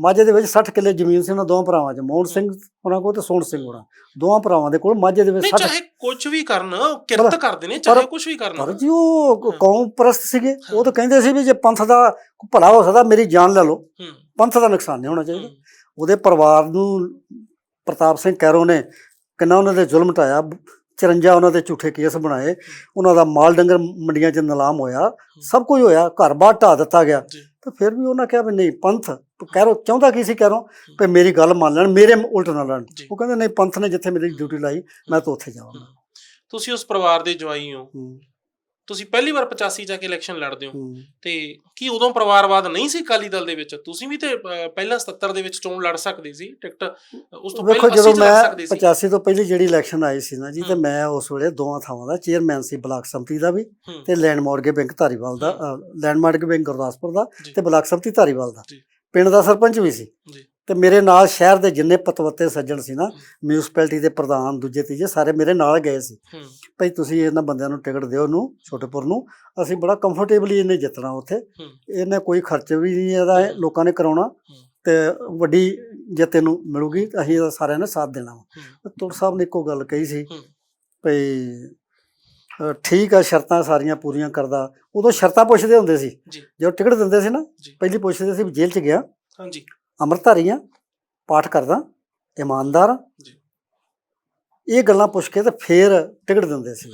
ਮਾਝੇ ਦੇ ਵਿੱਚ 60 ਕਿੱਲੇ ਜ਼ਮੀਨ ਸੀ ਉਹਨਾਂ ਦੋਵਾਂ ਭਰਾਵਾਂ 'ਚ। ਮੋਹਨ ਸਿੰਘ ਉਹਨਾਂ ਕੋਲ ਤੇ ਸੋਹਣ ਸਿੰਘ ਹੋਣਾ ਦੋਵਾਂ ਭਰਾਵਾਂ ਦੇ ਕੋਲ ਮਾਝੇ ਦੇ ਵਿੱਚ ਨਹੀਂ 60 ਚਾਹੇ ਕੁਝ ਵੀ ਕਰਨ ਕਿਰਤ ਕਰਦੇ ਨੇ ਚਾਹੇ ਕੁਝ ਵੀ ਕਰਨ। ਪਰ ਜੀ ਉਹ। ਕੌਮ ਪ੍ਰਸਤ ਸੀਗੇ। ਉਹ ਤਾਂ ਕਹਿੰਦੇ ਸੀ ਵੀ ਜੇ ਪੰਥ ਦਾ ਭਲਾ ਹੋ ਸਕਦਾ ਮੇਰੀ ਜਾਨ ਲੈ ਲਓ। ਪੰਥ ਦਾ ਨੁਕਸਾਨ ਨਹੀਂ ਹੋਣਾ ਚਾਹੀਦਾ। ਉਹਦੇ ਪਰਿਵਾਰ ਨੂੰ ਪ੍ਰਤਾਪ ਸਿੰਘ ਕੈਰੋ ਨੇ ਕਿੰਨਾ ਉਹਨਾਂ ਦੇ ਜ਼ੁਲਮ ਢਾਇਆ 54 ਉਹਨਾਂ ਦੇ ਝੂਠੇ ਕੇਸ ਬਣਾਏ ਉਹਨਾਂ ਦਾ ਮਾਲ ਡੰਗਰ ਮੰਡੀਆਂ 'ਚ ਨਿਲਾਮ ਹੋਇਆ ਸਭ ਕੁਝ ਹੋਇਆ ਘਰ-ਬਾਰ ਢਾ ਦਿੱਤਾ ਗਿਆ। ਤੇ ਫਿਰ ਵੀ ਉਹਨਾਂ ਕਿਹਾ ਵੀ ਨਹੀਂ ਪੰਥ ਕੈਰੋ ਚਾਹੁੰਦਾ ਕੀ ਸੀ ਕੈਰੋ ਵੀ ਮੇਰੀ ਗੱਲ ਮੰਨ ਲੈਣ ਮੇਰੇ ਉਲਟ ਨਾ ਜੀ। ਉਹ ਕਹਿੰਦੇ ਨਹੀਂ ਪੰਥ ਨੇ ਜਿੱਥੇ ਮੇਰੀ ਡਿਊਟੀ ਲਾਈ ਮੈਂ ਤਾਂ ਉੱਥੇ ਜਾਵਾਂਗਾ। ਤੁਸੀਂ ਉਸ ਪਰਿਵਾਰ ਦੇ ਜਵਾਈ ਹੂੰ, ਤੁਸੀਂ ਪਹਿਲੀ ਵਾਰ 85 ਜਾ ਕੇ ਇਲੈਕਸ਼ਨ ਲੜਦੇ ਹੋ। ਤੇ ਕੀ ਉਦੋਂ ਪਰਿਵਾਰਵਾਦ ਨਹੀਂ ਸੀ ਅਕਾਲੀ ਦਲ ਦੇ ਵਿੱਚ ਤੁਸੀਂ ਵੀ ਤੇ ਪਹਿਲਾਂ 77 ਦੇ ਵਿੱਚ ਚੋਣ ਲੜ ਸਕਦੇ ਸੀ ਟਿਕਟ ਉਸ ਤੋਂ ਪਹਿਲਾਂ ਜਦੋਂ 80 ਚ ਲੜ ਮੈਂ ਸਕਦੇ ਸੀ 85 ਤੋਂ ਪਹਿਲੀ ਜਿਹੜੀ ਇਲੈਕਸ਼ਨ ਆਈ ਸੀ ਨਾ ਜੀ ਤੇ। ਮੈਂ ਉਸ ਵੇਲੇ ਦੋਵਾਂ ਥਾਵਾਂ ਦਾ ਚੇਅਰਮੈਨ ਸੀ ਬਲਾਕ ਸੰਮਤੀ ਦਾ ਵੀ ਤੇ ਲੈਂਡ ਮਾਰਗੇ ਬੈਂਕ ਧਾਰੀਵਾਲ ਦਾ ਲੈਂਡ ਮਾਰਗੇ ਬੈਂਕ ਗੁਰਦਾਸਪੁਰ ਦਾ। ਤੇ ਬਲਾਕ ਸੰਮਤੀ ਧਾਰੀਵਾਲ ਦਾ। ਪਿੰਡ ਦਾ ਸਰਪੰਚ ਵੀ ਸੀ ਜੀ। ਤੇ ਮੇਰੇ ਨਾਲ ਸ਼ਹਿਰ ਦੇ ਜਿੰਨੇ ਪਤਵੱਤੇ ਸੱਜਣ ਸੀ ਨਾ ਮਿਊਨਿਸਪੈਲਿਟੀ ਦੇ ਪ੍ਰਧਾਨ ਦੂਜੇ ਤੀਜੇ ਸਾਰੇ ਮੇਰੇ ਨਾਲ ਗਏ ਸੀ। ਭਈ ਤੁਸੀਂ ਇਹਨਾਂ ਬੰਦਿਆਂ ਨੂੰ ਟਿਕਟ ਦਿਓ ਨੂੰ ਛੋਟੇਪੁਰ ਨੂੰ ਅਸੀਂ ਬੜਾ ਕੰਫਰਟੇਬਲੀ ਇਹਨੇ ਜਿੱਤਣਾ ਉੱਥੇ। ਇਹਨੇ ਕੋਈ ਖਰਚ ਵੀ ਨਹੀਂ ਇਹਦਾ ਇਹ ਲੋਕਾਂ ਨੇ ਕਰਾਉਣਾ। ਤੇ ਵੱਡੀ ਜਿੱਤ ਇਹਨੂੰ ਮਿਲੂਗੀ ਤੇ ਅਸੀਂ ਇਹਦਾ ਸਾਰਿਆਂ ਨੇ ਸਾਥ ਦੇਣਾ ਤੁਰ ਸਾਹਿਬ ਨੇ ਇੱਕੋ ਗੱਲ ਕਹੀ ਸੀ। ਭਈ ਠੀਕ ਆ ਸ਼ਰਤਾਂ ਸਾਰੀਆਂ ਪੂਰੀਆਂ ਕਰਦਾ। ਉਦੋਂ ਸ਼ਰਤਾਂ ਪੁੱਛਦੇ ਹੁੰਦੇ ਸੀ। ਜਦੋਂ ਟਿਕਟ ਦਿੰਦੇ ਸੀ ਨਾ ਪਹਿਲੀ ਪੁੱਛਦੇ ਸੀ ਵੀ ਜੇਲ੍ਹ 'ਚ ਗਿਆ? ਹਾਂਜੀ। ਅੰਮ੍ਰਿਤਧਾਰੀ ਆ ਪਾਠ ਕਰਦਾ ਇਮਾਨਦਾਰ। ਜੀ। ਇਹ ਗੱਲਾਂ ਪੁੱਛ ਕੇ ਤੇ ਫੇਰ ਟਿਕਟ ਦਿੰਦੇ ਸੀ।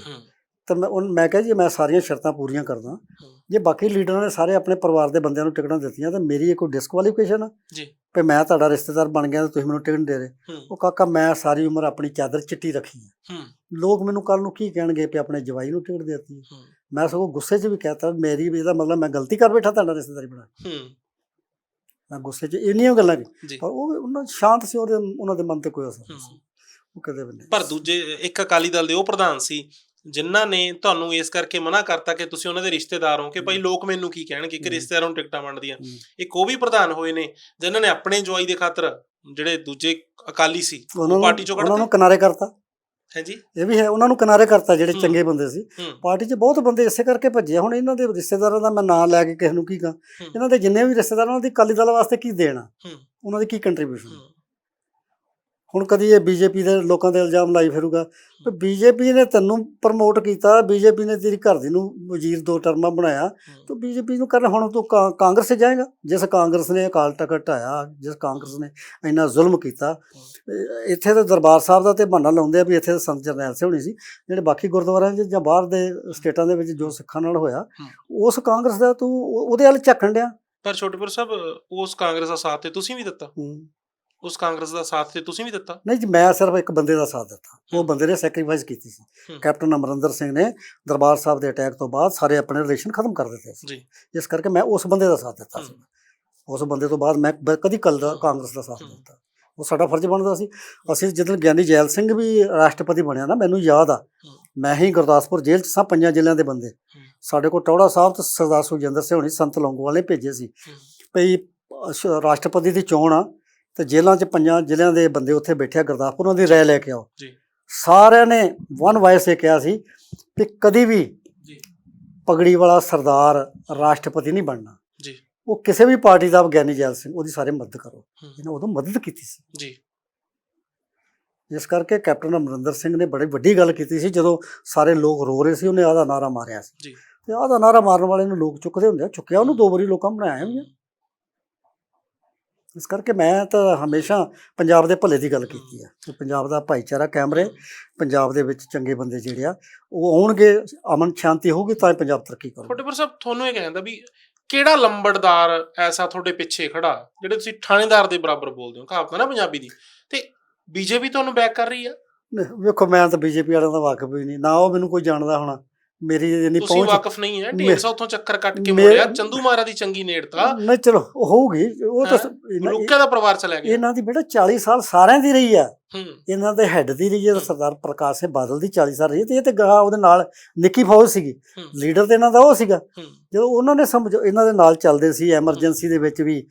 ਤਾਂ ਮੈਂ ਉਹਨ ਮੈਂ ਕਿਹਾ ਜੀ ਮੈਂ ਸਾਰੀਆਂ ਸ਼ਰਤਾਂ ਪੂਰੀਆਂ ਕਰਦਾ। ਜੇ ਬਾਕੀ ਲੀਡਰਾਂ ਨੇ ਸਾਰੇ ਆਪਣੇ ਪਰਿਵਾਰ ਦੇ ਬੰਦਿਆਂ ਨੂੰ ਟਿਕਟਾਂ ਦਿੱਤੀਆਂ ਤਾਂ ਮੇਰੀ ਇਹ ਕੋਈ ਡਿਸਕੁਆਲੀਫਿਕੇਸ਼ਨ ਆ? ਜੀ। ਵੀ ਮੈਂ ਤੁਹਾਡਾ ਰਿਸ਼ਤੇਦਾਰ ਬਣ ਗਿਆ ਤੇ ਤੁਸੀਂ ਮੈਨੂੰ ਟਿਕਟ ਦੇ ਰਹੇ। ਉਹ ਕਾਕਾ ਮੈਂ ਸਾਰੀ ਉਮਰ ਆਪਣੀ ਚਾਦਰ ਚਿੱਟੀ ਰੱਖੀ ਹੈ। ਲੋਕ ਮੈਨੂੰ ਕੱਲ ਨੂੰ ਕੀ ਕਹਿਣਗੇ ਕਿ ਆਪਣੇ ਜਵਾਈ ਨੂੰ ਟਿਕਟ ਦੇਤੀ ਹੂੰ। ਮੈਂ ਸਗੋਂ ਗੁੱਸੇ 'ਚ ਵੀ ਕਹਤਾ ਮੇਰੀ ਵੀ ਇਹਦਾ ਮਤਲਬ ਮੈਂ ਗਲਤੀ ਕਰ ਬੈਠਾ ਤੁਹਾਡਾ ਰਿਸ਼ਤੇਦਾਰੀ ਬਣਾ ਹੂੰ। ਮੈਂ ਗੁੱਸੇ 'ਚ ਇੰਨੀਆਂ ਗੱਲਾਂ ਜੀ। ਪਰ ਉਹ ਵੀ ਉਹਨਾਂ ਸ਼ਾਂਤ ਸੀ ਉਹਦੇ ਉਹਨਾਂ ਦੇ ਮਨ ਤੇ ਕੋਈ ਅਸਰ ਨਹੀਂ ਸੀ। ਹੂੰ। ਉਹ ਕਦੇ ਵੀ ਨਹੀਂ। ਪਰ ਦੂਜੇ ਇੱਕ ਅਕਾਲੀ ਦਲ ਦੇ ਉਹ ਪ੍ਰਧਾਨ ਸੀ ਜਿਨ੍ਹਾਂ ਨੇ ਤੁਹਾਨੂੰ ਇਸ ਕਰਕੇ ਮਨਾ ਕਰਤਾ ਕਿ ਤੁਸੀਂ ਉਹਨਾਂ ਦੇ ਰਿਸ਼ਤੇਦਾਰ ਹੋ ਕਿ ਭਾਈ ਲੋਕ ਮੈਨੂੰ ਕੀ ਕਹਿਣਗੇ ਕਿ। ਰਿਸ਼ਤੇਦਾਰਾਂ ਨੂੰ ਟਿਕਟਾਂ ਵੰਡਦੀਆਂ। ਇੱਕ ਉਹ ਵੀ ਪ੍ਰਧਾਨ ਹੋਏ ਨੇ ਜਿਨ੍ਹਾਂ ਨੇ ਆਪਣੇ ਜਵਾਈ ਦੇ ਖਾਤਰ ਜਿਹੜੇ ਦੂਜੇ ਅਕਾਲੀ ਸੀ ਪਾਰਟੀ ਚੋਂ ਉਹਨਾਂ ਨੂੰ ਕਿਨਾਰੇ ਕਰਤਾ। ਹੈ ਜੀ ਇਹ ਵੀ ਹੈ ਉਹਨਾਂ ਨੂੰ ਕਿਨਾਰੇ ਕਰਤਾ ਜਿਹੜੇ। ਚੰਗੇ ਬੰਦੇ ਸੀ ਪਾਰਟੀ 'ਚ ਬਹੁਤ ਬੰਦੇ ਇਸੇ ਕਰਕੇ ਭੱਜੇ। ਹੁਣ ਇਹਨਾਂ ਦੇ ਰਿਸ਼ਤੇਦਾਰਾਂ ਦਾ ਮੈਂ ਨਾਂ ਲੈ ਕੇ ਕਿਸੇ ਨੂੰ ਕੀ ਕਹਾਂ। ਇਹਨਾਂ ਦੇ ਜਿੰਨੇ ਵੀ ਰਿਸ਼ਤੇਦਾਰ ਉਹਨਾਂ ਦੀ ਅਕਾਲੀ ਦਲ ਵਾਸਤੇ ਕੀ ਦੇਣਾ। ਉਹਨਾਂ ਦੀ ਕੀ ਕੰਟਰੀਬਿਊਸ਼ਨ ਹੁਣ ਕਦੀ ਇਹ ਬੀਜੇਪੀ ਦੇ ਲੋਕਾਂ ਦੇ ਇਲਜ਼ਾਮ ਲਾਈ ਫਿਰੂਗਾ ਕਿ ਬੀਜੇਪੀ ਨੇ ਤੈਨੂੰ ਪ੍ਰਮੋਟ ਕੀਤਾ ਬੀਜੇਪੀ ਨੇ ਤੇਰੀ ਘਰ ਦੀ ਨੂੰ ਵਜ਼ੀਰ ਦੋ ਟਰਮਾਂ ਬਣਾਇਆ ਤੂੰ ਬੀਜੇਪੀ ਨੂੰ ਕਰਨਾ ਹੁਣ ਤੂੰ ਕਾਂਗਰਸ ਜਾਏਗਾ ਜਿਸ ਕਾਂਗਰਸ ਨੇ ਅਕਾਲ ਤਖਤ ਢਾਇਆ ਜਿਸ ਕਾਂਗਰਸ ਨੇ ਇੰਨਾ ਜ਼ੁਲਮ ਕੀਤਾ ਇੱਥੇ ਤਾਂ ਦਰਬਾਰ ਸਾਹਿਬ ਦਾ ਤੇ ਬਹਾਨਾ ਲਾਉਂਦੇ ਆ ਵੀ ਇੱਥੇ ਸੰਤ ਜਰਨੈਲ ਸਿੰਘ ਹੋਣੀ ਸੀ ਜਿਹੜੇ ਬਾਕੀ ਗੁਰਦੁਆਰਿਆਂ 'ਚ ਜਾਂ ਬਾਹਰ ਦੇ ਸਟੇਟਾਂ ਦੇ ਵਿੱਚ ਜੋ ਸਿੱਖਾਂ ਨਾਲ ਹੋਇਆ। ਉਸ ਕਾਂਗਰਸ ਦਾ ਤੂੰ ਉਹ- ਉਹਦੇ ਵੱਲ ਝੱਕਣ ਡਿਆ ਪਰ ਛੋਟੇਪੁਰ ਸਾਹਿਬ ਉਸ ਕਾਂਗਰਸ ਦਾ ਸਾਥ ਤੇ ਤੁਸੀਂ ਵੀ ਦਿੱਤਾ। ਉਸ ਕਾਂਗਰਸ ਦਾ ਸਾਥ ਤੇ ਤੁਸੀਂ ਵੀ ਦਿੱਤਾ ਨਹੀਂ ਜੀ ਮੈਂ ਸਿਰਫ ਇੱਕ ਬੰਦੇ ਦਾ ਸਾਥ ਦਿੱਤਾ ਉਹ। ਬੰਦੇ ਨੇ ਸੈਕਰੀਫਾਈਸ ਕੀਤੀ ਸੀ। ਕੈਪਟਨ ਅਮਰਿੰਦਰ ਸਿੰਘ ਨੇ ਦਰਬਾਰ ਸਾਹਿਬ ਦੇ ਅਟੈਕ ਤੋਂ ਬਾਅਦ ਸਾਰੇ ਆਪਣੇ ਰਿਲੇਸ਼ਨ ਖਤਮ ਕਰ ਦਿੱਤੇ ਸੀ ਜੀ ਇਸ ਕਰਕੇ ਮੈਂ ਉਸ ਬੰਦੇ ਦਾ ਸਾਥ ਦਿੱਤਾ ਸੀ। ਉਸ ਬੰਦੇ ਤੋਂ ਬਾਅਦ ਮੈਂ ਕਦੀ ਕੱਲ ਦਾ। ਕਾਂਗਰਸ ਦਾ ਸਾਥ। ਦਿੱਤਾ ਉਹ ਸਾਡਾ ਫਰਜ਼ ਬਣਦਾ ਸੀ ਅਸੀਂ ਜਦੋਂ ਗਿਆਨੀ ਜੈਲ ਸਿੰਘ ਵੀ ਰਾਸ਼ਟਰਪਤੀ ਬਣਿਆ ਨਾ ਮੈਨੂੰ ਯਾਦ ਆ। ਮੈਂ ਹੀ ਗੁਰਦਾਸਪੁਰ ਜੇਲ੍ਹ 'ਚ ਸਾਂ ਪੰਜਾਂ ਜ਼ਿਲ੍ਹਿਆਂ ਦੇ ਬੰਦੇ ਸਾਡੇ ਕੋਲ ਟੌੜਾ ਸਾਹਿਬ ਤੇ ਸਰਦਾਰ ਸੁਖਜਿੰਦਰ ਸਿੰਘ ਹੋਣੀ ਸੰਤ ਲੌਂਗੋਵਾਲ ਨੇ ਭੇਜੇ ਸੀ। ਭਈ ਰਾਸ਼ਟਰਪਤੀ ਦੀ ਚੋਣ ਆ ਤੇ ਜੇਲ੍ਹਾਂ 'ਚ ਪੰਜਾਂ ਜ਼ਿਲ੍ਹਿਆਂ ਦੇ ਬੰਦੇ ਉੱਥੇ ਬੈਠਿਆ ਗੁਰਦਾਸਪੁਰ ਉਹਨਾਂ ਦੀ ਰਾਏ ਲੈ ਕੇ ਆਓ। ਜੀ। ਸਾਰਿਆਂ ਨੇ ਵਨ ਵਾਇਸ ਇਹ ਕਿਹਾ ਸੀ ਕਿ ਕਦੀ ਵੀ ਜੀ। ਪਗੜੀ ਵਾਲਾ ਸਰਦਾਰ ਰਾਸ਼ਟਰਪਤੀ ਨਹੀਂ ਬਣਨਾ। ਜੀ। ਉਹ ਕਿਸੇ ਵੀ ਪਾਰਟੀ ਦਾ ਵਿਗਿਆਨੀ ਜੈਲ ਸਿੰਘ ਉਹਦੀ ਸਾਰੇ ਮਦਦ ਕਰੋ। ਇਹਨੇ ਉਦੋਂ ਮਦਦ ਕੀਤੀ ਸੀ। ਜੀ। ਇਸ ਕਰਕੇ ਕੈਪਟਨ ਅਮਰਿੰਦਰ ਸਿੰਘ ਨੇ ਬੜੀ ਵੱਡੀ ਗੱਲ ਕੀਤੀ ਸੀ ਜਦੋਂ ਸਾਰੇ ਲੋਕ ਰੋ ਰਹੇ ਸੀ ਉਹਨੇ ਆਦਾ ਨਾਰਾ ਮਾਰਿਆ ਸੀ। ਜੀ। ਤੇ ਆਦਾ ਨਾਰਾ ਮਾਰਨ ਵਾਲੇ ਨੂੰ ਲੋਕ ਚੁੱਕਦੇ ਹੁੰਦੇ ਆ ਚੁੱਕਿਆ ਉਹਨੂੰ ਦੋ ਵਾਰੀ ਲੋਕਾਂ ਬਣਾਇਆ ਵੀ ਆ। ਇਸ ਕਰਕੇ ਮੈਂ ਤਾਂ ਹਮੇਸ਼ਾ ਪੰਜਾਬ ਦੇ ਭਲੇ ਦੀ ਗੱਲ ਕੀਤੀ ਆ ਕਿ ਪੰਜਾਬ ਦਾ ਭਾਈਚਾਰਾ ਕਾਇਮ ਰਹੇ ਪੰਜਾਬ ਦੇ ਵਿੱਚ ਚੰਗੇ ਬੰਦੇ ਜਿਹੜੇ ਆ ਉਹ ਆਉਣਗੇ ਅਮਨ ਸ਼ਾਂਤੀ ਹੋਊਗੀ ਤਾਂ ਹੀ ਪੰਜਾਬ ਤਰੱਕੀ ਕਰੂਗਾ। ਛੋਟੇਪੁਰ ਸਾਹਿਬ ਤੁਹਾਨੂੰ ਇਹ ਕਹਿੰਦਾ ਵੀ ਕਿਹੜਾ ਲੰਬੜਦਾਰ ਐਸਾ ਤੁਹਾਡੇ ਪਿੱਛੇ ਖੜਾ ਜਿਹੜੇ ਤੁਸੀਂ ਥਾਣੇਦਾਰ ਦੇ ਬਰਾਬਰ ਬੋਲਦੇ ਹੋ ਕਹਾਵਤ ਨਾ ਪੰਜਾਬੀ ਦੀ ਤੇ ਬੀਜੇਪੀ ਤੁਹਾਨੂੰ ਬੈਕ ਕਰ ਰਹੀ ਆ? ਨਹੀਂ, ਵੇਖੋ ਮੈਂ ਤਾਂ ਬੀਜੇਪੀ ਵਾਲਿਆਂ ਦਾ ਵਾਕਫ ਹੀ ਨਹੀਂ ਨਾ ਉਹ ਮੈਨੂੰ ਕੋਈ ਜਾਣਦਾ ਹੋਣਾ। ਮੇਰੀ ਤੁਸੀਂ ਪਹੁੰਚ ਵਾਕਫ ਨਹੀਂ ਹੈ 150 ਉੱਥੋਂ ਚੱਕਰ ਕੱਟ ਕੇ ਮੋੜਿਆ ਚੰਦੂ ਮਾਰਾ ਦੀ ਚੰਗੀ ਨੇੜਤਾ। ਨਹੀਂ ਚਲੋ ਹੋਊਗੀ ਉਹ ਤਾਂ ਲੋਕਾਂ ਦਾ ਪਰਿਵਾਰ ਚਲਾ ਗਿਆ। ਇਹਨਾਂ ਦੀ ਬੇਟਾ 40 ਸਾਲ ਸਾਰਿਆਂ ਦੀ ਰਹੀ ਆ। ਇਹਨਾਂ ਦੇ ਹੈੱਡ ਦੀ ਰਹੀ ਹੈ। ਸਰਦਾਰ ਪ੍ਰਕਾਸ਼ ਸਿੰਘ ਬਾਦਲ ਦੀ 40 ਸਾਲ ਰਹੀ ਤੇ ਇਹ ਤੇ ਗਾਹ ਉਹਦੇ ਨਾਲ ਨਿੱਕੀ ਫੌਜ ਸੀਗੀ। ਲੀਡਰ ਤੇ ਇਹਨਾਂ ਦਾ ਉਹ ਸੀਗਾ। ਜਦੋਂ ਉਹਨਾਂ ਨੇ ਸਮਝ ਇਹਨਾਂ ਦੇ ਨਾਲ ਚੱਲਦੇ ਸੀ ਐਮਰਜੈਂਸੀ ਦੇ ਵਿੱਚ ਵੀ।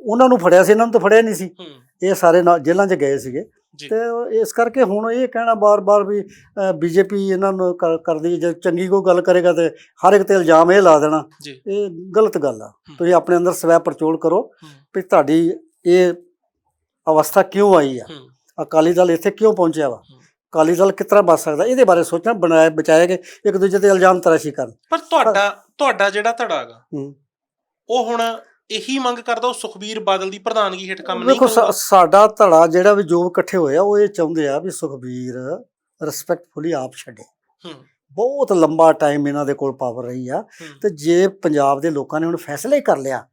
ਉਹਨਾਂ ਨੂੰ ਫੜਿਆ ਸੀ ਇਹਨਾਂ ਨੂੰ ਤਾਂ ਫੜਿਆ ਨਹੀਂ ਸੀ। ਇਹ ਸਾਰੇ ਜੇਲ੍ਹਾਂ 'ਚ ਗਏ ਸੀਗੇ। ਤੇ ਇਸ ਕਰਕੇ ਹੁਣ ਇਹ ਕਹਿਣਾ ਬਾਰ-ਬਾਰ ਵੀ ਬੀਜੇਪੀ ਇਹਨਾਂ ਨੂੰ ਕਰ- ਕਰਦੀ ਹੈ ਜੇ ਚੰਗੀ ਕੋਈ ਗੱਲ ਕਰੇਗਾ ਤੇ ਹਰ ਇੱਕ ਤੇ ਇਲਜ਼ਾਮ ਇਹ ਲਾ ਦੇਣਾ। ਇਹ ਗਲਤ ਗੱਲ ਆ। ਤੁਸੀਂ ਆਪਣੇ ਅੰਦਰ ਸਵੈ ਪਰਚੋਲ ਕਰੋ ਵੀ ਤੁਹਾਡੀ ਇਹ ਅਵਸਥਾ ਕਿਉਂ ਆਈ ਆ? ਅਕਾਲੀ ਦਲ ਇੱਥੇ ਕਿਉਂ ਪਹੁੰਚਿਆ ਵਾ। ਅਕਾਲੀ ਦਲ ਤਰ੍ਹਾਂ ਬਚ ਸਕਦਾ? ਇਹਦੇ ਬਾਰੇ ਸੋਚਣਾ ਬਣਾਇਆ ਬਚਾਇਆ ਕਿ ਇੱਕ ਦੂਜੇ ਤੇ ਇਲਜ਼ਾਮ ਤਰਾਸ਼ੀ ਕਰਨ। ਪਰ ਤੁਹਾਡਾ ਤੁਹਾਡਾ ਜਿਹੜਾ ਧੜਾ ਹੈਗਾ। ਉਹ ਹੁਣ ਇਹੀ ਮੰਗ ਕਰਦਾ ਉਹ ਸੁਖਬੀਰ ਬਾਦਲ ਦੀ ਪ੍ਰਧਾਨਗੀ ਹੇਠ ਕੰਮ ਨਹੀਂ ਕਰੂਗਾ। ਸਾਡਾ ਧੜਾ ਜਿਹੜਾ ਵੀ ਜੋ ਇਕੱਠੇ ਹੋਇਆ ਉਹ ਇਹ ਚਾਹੁੰਦੇ ਆ ਵੀ ਸੁਖਬੀਰ ਰਿਸਪੈਕਟਫੁਲੀ ਆਪ ਛੱਡੇ। ਹੂੰ। ਬਹੁਤ ਲੰਬਾ ਟਾਈਮ ਇਹਨਾਂ ਦੇ ਕੋਲ ਪਾਵਰ ਰਹੀ ਆ। ਤੇ ਜੇ ਪੰਜਾਬ ਦੇ ਲੋਕਾਂ ਨੇ ਹੁਣ ਫੈਸਲਾ ਹੀ ਕਰ ਲਿਆ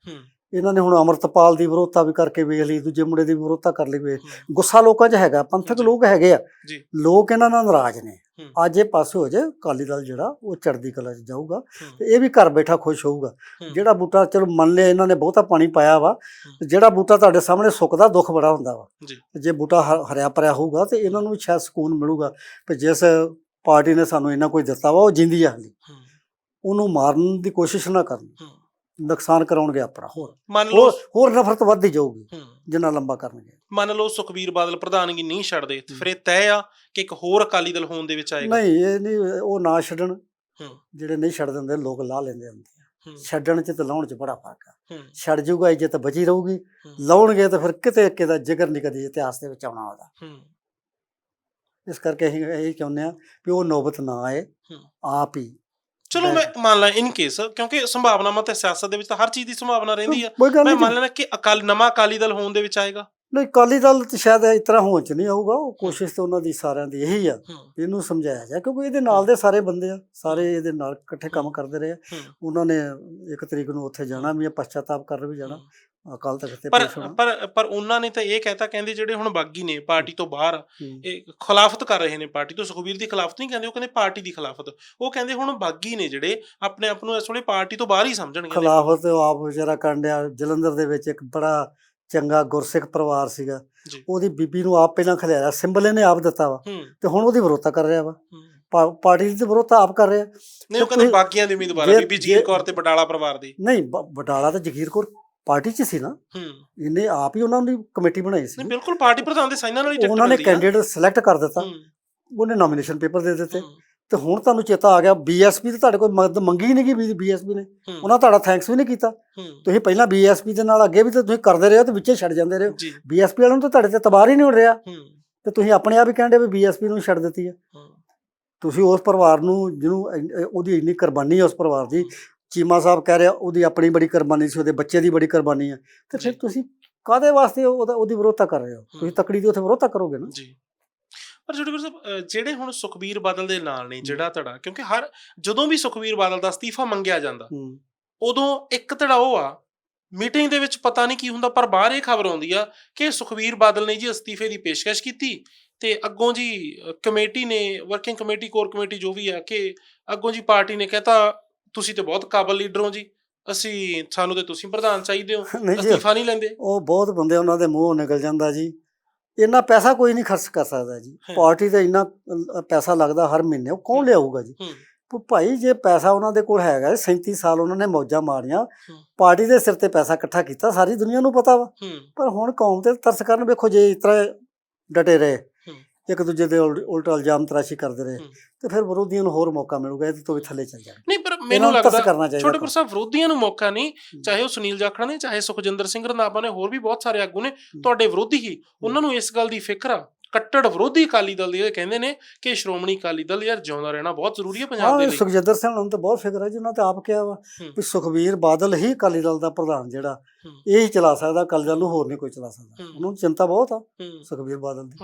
ਇਹਨਾਂ ਨੇ ਹੁਣ ਅਮਰਤਪਾਲ ਦੀ ਵਿਰੋਧਤਾ ਵੀ ਕਰਕੇ ਵੇਖ ਲਈ ਦੂਜੇ ਮੁੰਡੇ ਦੀ ਵਿਰੋਧਤਾ ਕਰ ਲਈ ਵੇਖ। ਗੁੱਸਾ ਲੋਕਾਂ 'ਚ ਹੈਗਾ ਪੰਥਕ ਜੀ। ਲੋਕ ਹੈਗੇ ਆ। ਜੀ। ਲੋਕ ਇਹਨਾਂ ਨਾਲ ਨਾਰਾਜ਼ ਨੇ। ਅੱਜ ਇਹ ਪਾਸੇ ਹੋ ਜਾਏ ਅਕਾਲੀ ਦਲ ਜਿਹੜਾ ਉਹ ਚੜ੍ਹਦੀ ਕਲਾ 'ਚ ਜਾਊਗਾ ਤੇ ਇਹ ਵੀ ਘਰ ਬੈਠਾ ਖੁਸ਼ ਹੋਊਗਾ। ਜਿਹੜਾ ਬੂਟਾ ਚਲੋ ਮੰਨ ਲਿਆ ਇਹਨਾਂ ਨੇ ਬਹੁਤਾ ਪਾਣੀ ਪਾਇਆ ਵਾ ਜਿਹੜਾ ਬੂਟਾ ਤੁਹਾਡੇ ਸਾਹਮਣੇ ਸੁੱਕਦਾ ਦੁੱਖ ਬੜਾ ਹੁੰਦਾ ਵਾ। ਜੀ। ਜੇ ਬੂਟਾ ਹਰਿਆ ਭਰਿਆ ਹੋਊਗਾ ਤੇ ਇਹਨਾਂ ਨੂੰ ਵੀ ਸ਼ਾਇਦ ਸਕੂਨ ਮਿਲੂਗਾ। ਕਿ ਜਿਸ ਪਾਰਟੀ ਨੇ ਸਾਨੂੰ ਇੰਨਾ ਕੁਝ ਦਿੱਤਾ ਵਾ ਉਹ ਜਿੰਦੀ ਆ। ਹਲੀ ਉਹਨੂੰ ਮਾਰਨ ਦੀ ਕੋਸ਼ਿਸ਼ ਨਾ ਕਰਨ। ਨੁਕਸਾਨ ਕਰਾਉਣਗੇ ਆਪਣਾ। ਹੋਰ ਮੰਨ ਲਓ ਹੋਰ ਹੋਰ ਨਫ਼ਰਤ ਵੱਧਦੀ ਜਾਊਗੀ ਹੂੰ, ਜਿੰਨਾ ਲੰਬਾ ਕਰਨਗੇ। ਮੰਨ ਲਓ ਸੁਖਬੀਰ ਬਾਦਲ ਪ੍ਰਧਾਨਗੀ ਨਹੀਂ ਛੱਡਦੇ ਤੇ ਫਿਰ ਇਹ ਤੈਅ ਆ ਕਿ ਇੱਕ ਹੋਰ ਅਕਾਲੀ ਦਲ ਹੋਣ ਦੇ ਵਿੱਚ ਆਏਗਾ? ਨਹੀਂ ਇਹ ਨਹੀਂ ਉਹ ਨਾ ਛੱਡਣ। ਹੂੰ, ਜਿਹੜੇ ਨਹੀਂ ਛੱਡ ਦਿੰਦੇ ਲੋਕ ਲਾ ਲੈਂਦੇ ਹੁੰਦੇ ਆ। ਹੂੰ, ਛੱਡਣ ਚ ਤੇ ਲਾਉਣ ਚ ਬੜਾ ਫ਼ਰਕ ਆ। ਹੂੰ, ਛੱਡ ਜੂਗਾ ਇੱਜ਼ਤ ਬਚੀ ਰਹੂਗੀ। ਹੂੰ, ਲਾਉਣਗੇ ਤਾਂ ਫਿਰ ਕਿਤੇ ਕਿਤੇ ਜਿਗਰ ਨਹੀਂ ਕਦੀ ਇਤਿਹਾਸ ਦੇ ਵਿੱਚ ਆਉਣਾ ਉਹਦਾ। ਹੂੰ, ਇਸ ਕਰਕੇ ਅਸੀਂ ਇਹ ਚਾਹੁੰਦੇ ਆ ਵੀ ਉਹ ਨੌਬਤ ਨਾ ਆਏ। ਹੂੰ। ਆਪ ਹੀ ਚਲੋ ਮੈਂ ਮੰਨ ਲਾਂ ਇਨ ਕੇਸ ਕਿਉਂਕਿ ਸੰਭਾਵਨਾਵਾਂ ਤੇ ਸਿਆਸਤ ਦੇ ਵਿੱਚ ਤਾਂ ਹਰ ਚੀਜ਼ ਦੀ ਸੰਭਾਵਨਾ ਰਹਿੰਦੀ ਆ। ਕੋਈ ਗੱਲ ਮੈਂ ਨਹੀਂ ਮੰਨ ਲੈਣਾ ਕਿ ਅਕਾਲ ਨਵਾਂ ਅਕਾਲੀ ਦਲ ਹੋਣ ਦੇ ਵਿੱਚ ਆਏਗਾ। ਨਹੀਂ ਅਕਾਲੀ ਦਲ ਤੇ ਸ਼ਾਇਦ ਇਸ ਤਰ੍ਹਾਂ ਹੋਣ ਚ ਨਹੀਂ ਆਊਗਾ ਉਹ ਕੋਸ਼ਿਸ਼ ਤਾਂ ਉਹਨਾਂ ਦੀ ਸਾਰਿਆਂ ਦੀ ਇਹੀ ਆ ਇਹਨੂੰ ਸਮਝਾਇਆ ਜਾ ਕਿਉਂਕਿ ਇਹਦੇ ਨਾਲ ਦੇ ਸਾਰੇ ਬੰਦੇ ਆ ਸਾਰੇ ਇਹਦੇ ਨਾਲ ਇਕੱਠੇ ਕੰਮ ਕਰਦੇ ਰਹੇ ਉਹਨਾਂ ਨੇ ਇੱਕ ਤਰੀਕ ਨੂੰ ਉੱਥੇ ਜਾਣਾ ਵੀ ਆ ਪਛਤਾਤਾਪ ਕਰਨ ਵੀ ਜਾਣਾ ਅਕਾਲ ਤਖਤ ਤੇ ਪਰ ਪਰ ਪਰ ਉਹਨਾਂ ਨੇ ਤਾਂ ਇਹ ਕਹਿਤਾ ਕਹਿੰਦੇ ਜਿਹੜੇ ਹੁਣ ਬਾਗੀ ਨੇ ਪਾਰਟੀ ਤੋਂ ਬਾਹਰ। ਇਹ ਖਿਲਾਫਤ ਕਰ ਰਹੇ ਨੇ ਪਾਰਟੀ ਤੋਂ ਸੁਖਬੀਰ ਦੀ ਖਿਲਾਫਤ ਨਹੀਂ ਕਹਿੰਦੇ ਉਹ ਕਹਿੰਦੇ ਪਾਰਟੀ ਦੀ ਖਿਲਾਫਤ। ਉਹ ਕਹਿੰਦੇ ਹੁਣ ਬਾਗੀ ਨੇ ਜਿਹੜੇ ਆਪਣੇ ਆਪ ਨੂੰ ਇਸ ਵੇਲੇ ਪਾਰਟੀ ਤੋਂ ਬਾਹਰ ਹੀ ਸਮਝਣਗੇ। ਖਿਲਾਫਤ ਆਪ ਵਿਚਾਰਾ ਕਰਨ ਡਿਆ ਜਲੰਧਰ ਦੇ ਵਿੱਚ ਇੱਕ ਬੜਾ ਚੰਗਾ ਗੁਰਸਿੱਖ ਪਰਿਵਾਰ ਸੀਗਾ। ਜੀ। ਉਹਦੀ ਬੀਬੀ ਨੂੰ ਆਪ ਪਹਿਲਾਂ ਖਿਲਾਇਆ ਸਿੰਬਲ ਇਹਨੇ ਆਪ ਦਿੱਤਾ ਵਾ। ਹੂੰ। ਤੇ ਹੁਣ ਉਹਦੀ ਵਿਰੋਧਤਾ ਕਰ ਰਿਹਾ ਵਾ। ਹੂੰ। ਪਾ- ਪਾਰਟੀ ਦੀ ਤੇ ਵਿਰੋਧਤਾ ਆਪ ਕਰ ਰਿਹਾ। ਨਹੀਂ ਉਹ ਕਹਿੰਦੇ ਬਾਗੀਆਂ ਦੇ ਉਮੀਦਵਾਰ ਆ, ਜੇ- ਬੀਬੀ ਜੀਰ ਜੇ- ਕੌਰ ਤੇ ਬਟਾਲਾ ਪਰਿਵਾਰ ਦੀ। ਨਹੀਂ ਬ- ਬਟਾਲਾ ਤੇ ਜਗੀਰ ਕੌਰ ਪਾਰਟੀ 'ਚ ਸੀ ਨਾ। ਹੂੰ। ਇਹਨੇ ਆਪ ਹੀ ਉਹਨਾਂ ਦੀ ਕਮੇਟੀ ਬਣਾਈ ਸੀ। ਨਹੀਂ ਬਿਲਕੁਲ ਪਾਰਟੀ ਪ੍ਰਧਾਨ ਦੇ ਸਾਈਨਾਂ ਨਾਲ ਹੀ ਟਿਕਟ ਉਹਨਾਂ ਨੇ ਆ। ਕੈਂਡੀਡੇਟ ਸਿਲੈਕਟ ਕਰ ਦਿੱਤਾ। ਹੂੰ, ਉਹਨੇ ਨੋਮੀਨੇਸ਼ਨ ਪੇਪਰ ਦੇ ਦਿੱਤੇ। ਹੂੰ, ਤੇ ਹੁਣ ਤੁਹਾਨੂੰ ਚੇਤਾ ਆ ਗਿਆ ਬੀਐਸਪੀ ਤੇ ਤੁਹਾਡੇ ਕੋਲ ਮਦਦ ਮੰਗੀ ਹੀ ਨਹੀਂ ਗਈ ਬੀਐਸਪੀ ਨੇ। ਹੂੰ, ਉਹਨਾਂ ਤੁਹਾਡਾ ਥੈਂਕਸ ਵੀ ਨਹੀਂ ਕੀਤਾ। ਹੂੰ, ਤੁਸੀਂ ਪਹਿਲਾਂ ਬੀਐਸਪੀ ਦੇ ਨਾਲ ਅੱਗੇ ਵੀ ਤਾਂ ਤੁਸੀਂ ਕਰਦੇ ਰਹੇ ਹੋ ਤੇ ਵਿੱਚੇ ਛੱਡ ਜਾਂਦੇ ਰਹੇ ਹੋ। ਬੀਐਸਪੀ ਵਾਲਿਆਂ ਨੂੰ ਤਾਂ ਤੁਹਾਡੇ ਤੇ ਤਬਾਰ ਹੀ ਨਹੀਂ ਉੱਡ ਰਿਹਾ। ਹੂੰ। ਤੇ ਤੁਸੀਂ ਆਪਣੇ ਆਪ ਹੀ ਕਹਿੰਦੇ ਵੀ ਬੀਐਸਪੀ ਨੂੰ ਛੱਡ ਦਿੱਤੀ ਹੈ ਹੂੰ, ਤੁਸੀਂ ਉਸ ਪਰਿਵਾਰ ਨੂੰ ਜਿਹਨੂੰ ਉਹਦੀ ਇੰਨੀ ਕੁਰਬਾਨੀ ਹੈ ਉਸ ਪਰਿਵਾਰ ਦੀ ਚੀਮਾ ਸਾਹਿਬ ਕਹਿ ਰਿਹਾ ਉਹਦੀ ਆਪਣੀ ਬੜੀ ਕੁਰਬਾਨੀ ਸੀ ਉਹਦੇ ਬੱਚੇ ਦੀ ਬੜੀ ਕੁਰਬਾਨੀ ਹੈ ਤੇ ਫਿਰ। ਤੁਸੀਂ ਕਾਦੇ ਵਾਸਤੇ ਉਹਦਾ ਉਹਦੀ ਵਿਰੋਧਤਾ ਕਰ ਰਹੇ ਹੋ। ਤੁਸੀਂ ਤਕੜੀ ਦੀ ਉੱਥੇ ਵਿਰੋਧਤਾ ਕਰੋਗੇ ਨਾ। ਜੀ। ਪਰ ਜੁੜੇ ਸਾਹਿਬ ਜਿਹੜੇ ਹੁਣ ਸੁਖਬੀਰ ਬਾਦਲ ਦੇ ਨਾਲ ਨੇ ਜਿਹੜਾ ਧੜਾ ਕਿਉਂਕਿ ਹਰ ਜਦੋਂ ਵੀ ਸੁਖਬੀਰ ਬਾਦਲ ਦਾ ਅਸਤੀਫਾ ਮੰਗਿਆ ਜਾਂਦਾ ਉਦੋਂ ਇੱਕ ਧੜਾ ਉਹ ਆ ਮੀਟਿੰਗ ਦੇ ਵਿੱਚ ਪਤਾ ਨਹੀਂ ਕੀ ਹੁੰਦਾ ਪਰ ਬਾਹਰ ਇਹ ਖਬਰ ਆਉਂਦੀ ਆ ਕਿ ਸੁਖਬੀਰ ਬਾਦਲ ਨੇ ਜੀ ਅਸਤੀਫੇ ਦੀ ਪੇਸ਼ਕਸ਼ ਕੀਤੀ ਤੇ ਅੱਗੋਂ ਜੀ ਕਮੇਟੀ ਨੇ ਵਰਕਿੰਗ ਕਮੇਟੀ ਕੋਰ ਕਮੇਟੀ ਜੋ ਵੀ ਆ ਕਿ ਅੱਗੋਂ ਜੀ ਪਾਰਟੀ ਨੇ ਕਹਤਾ ਤੁਸੀਂ ਤੇ ਬਹੁਤ ਕਾਬਲ ਲੀਡਰ ਹੋ ਜੀ ਅਸੀਂ ਸਾਨੂੰ ਤੇ ਤੁਸੀਂ ਪ੍ਰਧਾਨ ਚਾਹੀਦੇ ਹੋ ਅਸਤੀਫਾ ਨਹੀਂ ਲੈਂਦੇ। ਉਹ ਬਹੁਤ ਬੰਦੇ ਉਹਨਾਂ ਦੇ ਮੂੰਹੋਂ ਨਿਕਲ ਜਾਂਦਾ ਜੀ। ਇੰਨਾ ਪੈਸਾ ਕੋਈ ਨਹੀਂ ਖਰਚ ਕਰ ਸਕਦਾ ਜੀ। ਪਾਰਟੀ ਤੇ ਇੰਨਾ ਪੈਸਾ ਲੱਗਦਾ ਹਰ ਮਹੀਨੇ। ਉਹ ਕੌਣ ਲਿਆਊਗਾ ਜੀ? ਭਾਈ ਜੇ ਪੈਸਾ ਉਹਨਾਂ ਦੇ ਕੋਲ ਹੈਗਾ 37 ਸਾਲ ਉਹਨਾਂ ਨੇ ਮੌਜਾਂ ਮਾਰੀਆਂ। ਪਾਰਟੀ ਦੇ ਸਿਰ ਤੇ ਪੈਸਾ ਇਕੱਠਾ ਕੀਤਾ ਸਾਰੀ ਦੁਨੀਆ ਨੂੰ ਪਤਾ ਵਾ। ਪਰ ਹੁਣ ਕੌਮ ਤੇ ਤਰਸ ਕਰਨ ਵੇਖੋ ਜੇ ਇਸ ਤਰ੍ਹਾਂ ਡਟੇ ਰਹੇ। ਇੱਕ ਦੂਜੇ ਦੇ ਉਲ- ਉਲਟਾ ਇਲਜ਼ਾਮ ਤਰਾਸ਼ੀ ਕਰਦੇ ਰਹੇ। ਤੇ ਫਿਰ ਵਿਰੋਧੀਆਂ ਨੂੰ ਹੋਰ ਮੌਕਾ ਮਿਲੂਗਾ ਇਹਦੇ ਤੋਂ ਵੀ ਥੱਲੇ ਚੱਲ ਜਾਣਗੇ ਨਹੀਂ ਪਰ ਮੈਨੂੰ ਨੂੰ ਲੱਗਦਾ ਕਰਨਾ ਚਾਹੀਦਾ ਛੋਟੇ ਪਰ ਸਾਹਿਬ ਵਿਰੋਧੀਆਂ ਨੂੰ ਮੌਕਾ ਨਹੀਂ ਚਾਹੇ ਉਹ ਸੁਨੀਲ ਜਾਖੜ ਨੇ ਚਾਹੇ ਸੁਖਜਿੰਦਰ ਸਿੰਘ ਰੰਧਾਵਾ ਨੇ ਹੋਰ ਵੀ ਬਹੁਤ ਸਾਰੇ ਆਗੂ ਨੇ ਤੁਹਾਡੇ ਵਿਰੋਧੀ ਹੀ। ਉਹਨਾਂ ਨੂੰ ਇਸ ਗੱਲ ਦੀ ਫਿਕਰ ਆ। ਕੱਟੜ ਵਿਰੋਧੀ ਅਕਾਲੀ ਦਲ ਦੇ ਕਹਿੰਦੇ ਨੇ ਕਿ ਸ਼੍ਰੋਮਣੀ ਅਕਾਲੀ ਦਲ ਯਾਰ ਜਿਉਂਦਾ ਰਹਿਣਾ ਬਹੁਤ ਜ਼ਰੂਰੀ ਹੈ ਪੰਜਾਬ ਦੇ ਹਾਂ ਲਈ। ਸੁਖਜਿੰਦਰ ਸਿੰਘ ਨੂੰ ਤਾਂ ਬਹੁਤ ਫਿਕਰ ਹੈ ਜੀ ਉਹਨਾਂ ਤੇ ਆਪ ਕਿਹਾ ਵਾ। ਵੀ ਸੁਖਵੀਰ ਬਾਦਲ ਹੀ ਅਕਾਲੀ ਦਲ ਦਾ ਪ੍ਰਧਾਨ ਜਿਹੜਾ। ਇਹ ਹੀ ਚਲਾ ਸਕਦਾ ਅਕਾਲੀ ਦਲ ਨੂੰ ਹੋਰ ਨਹੀਂ ਕੋਈ ਚਲਾ ਸਕਦਾ। ਉਹਨੂੰ ਚਿੰਤਾ ਬਹੁਤ ਆ ਸੁਖਵੀਰ ਬਾਦਲ ਦੀ।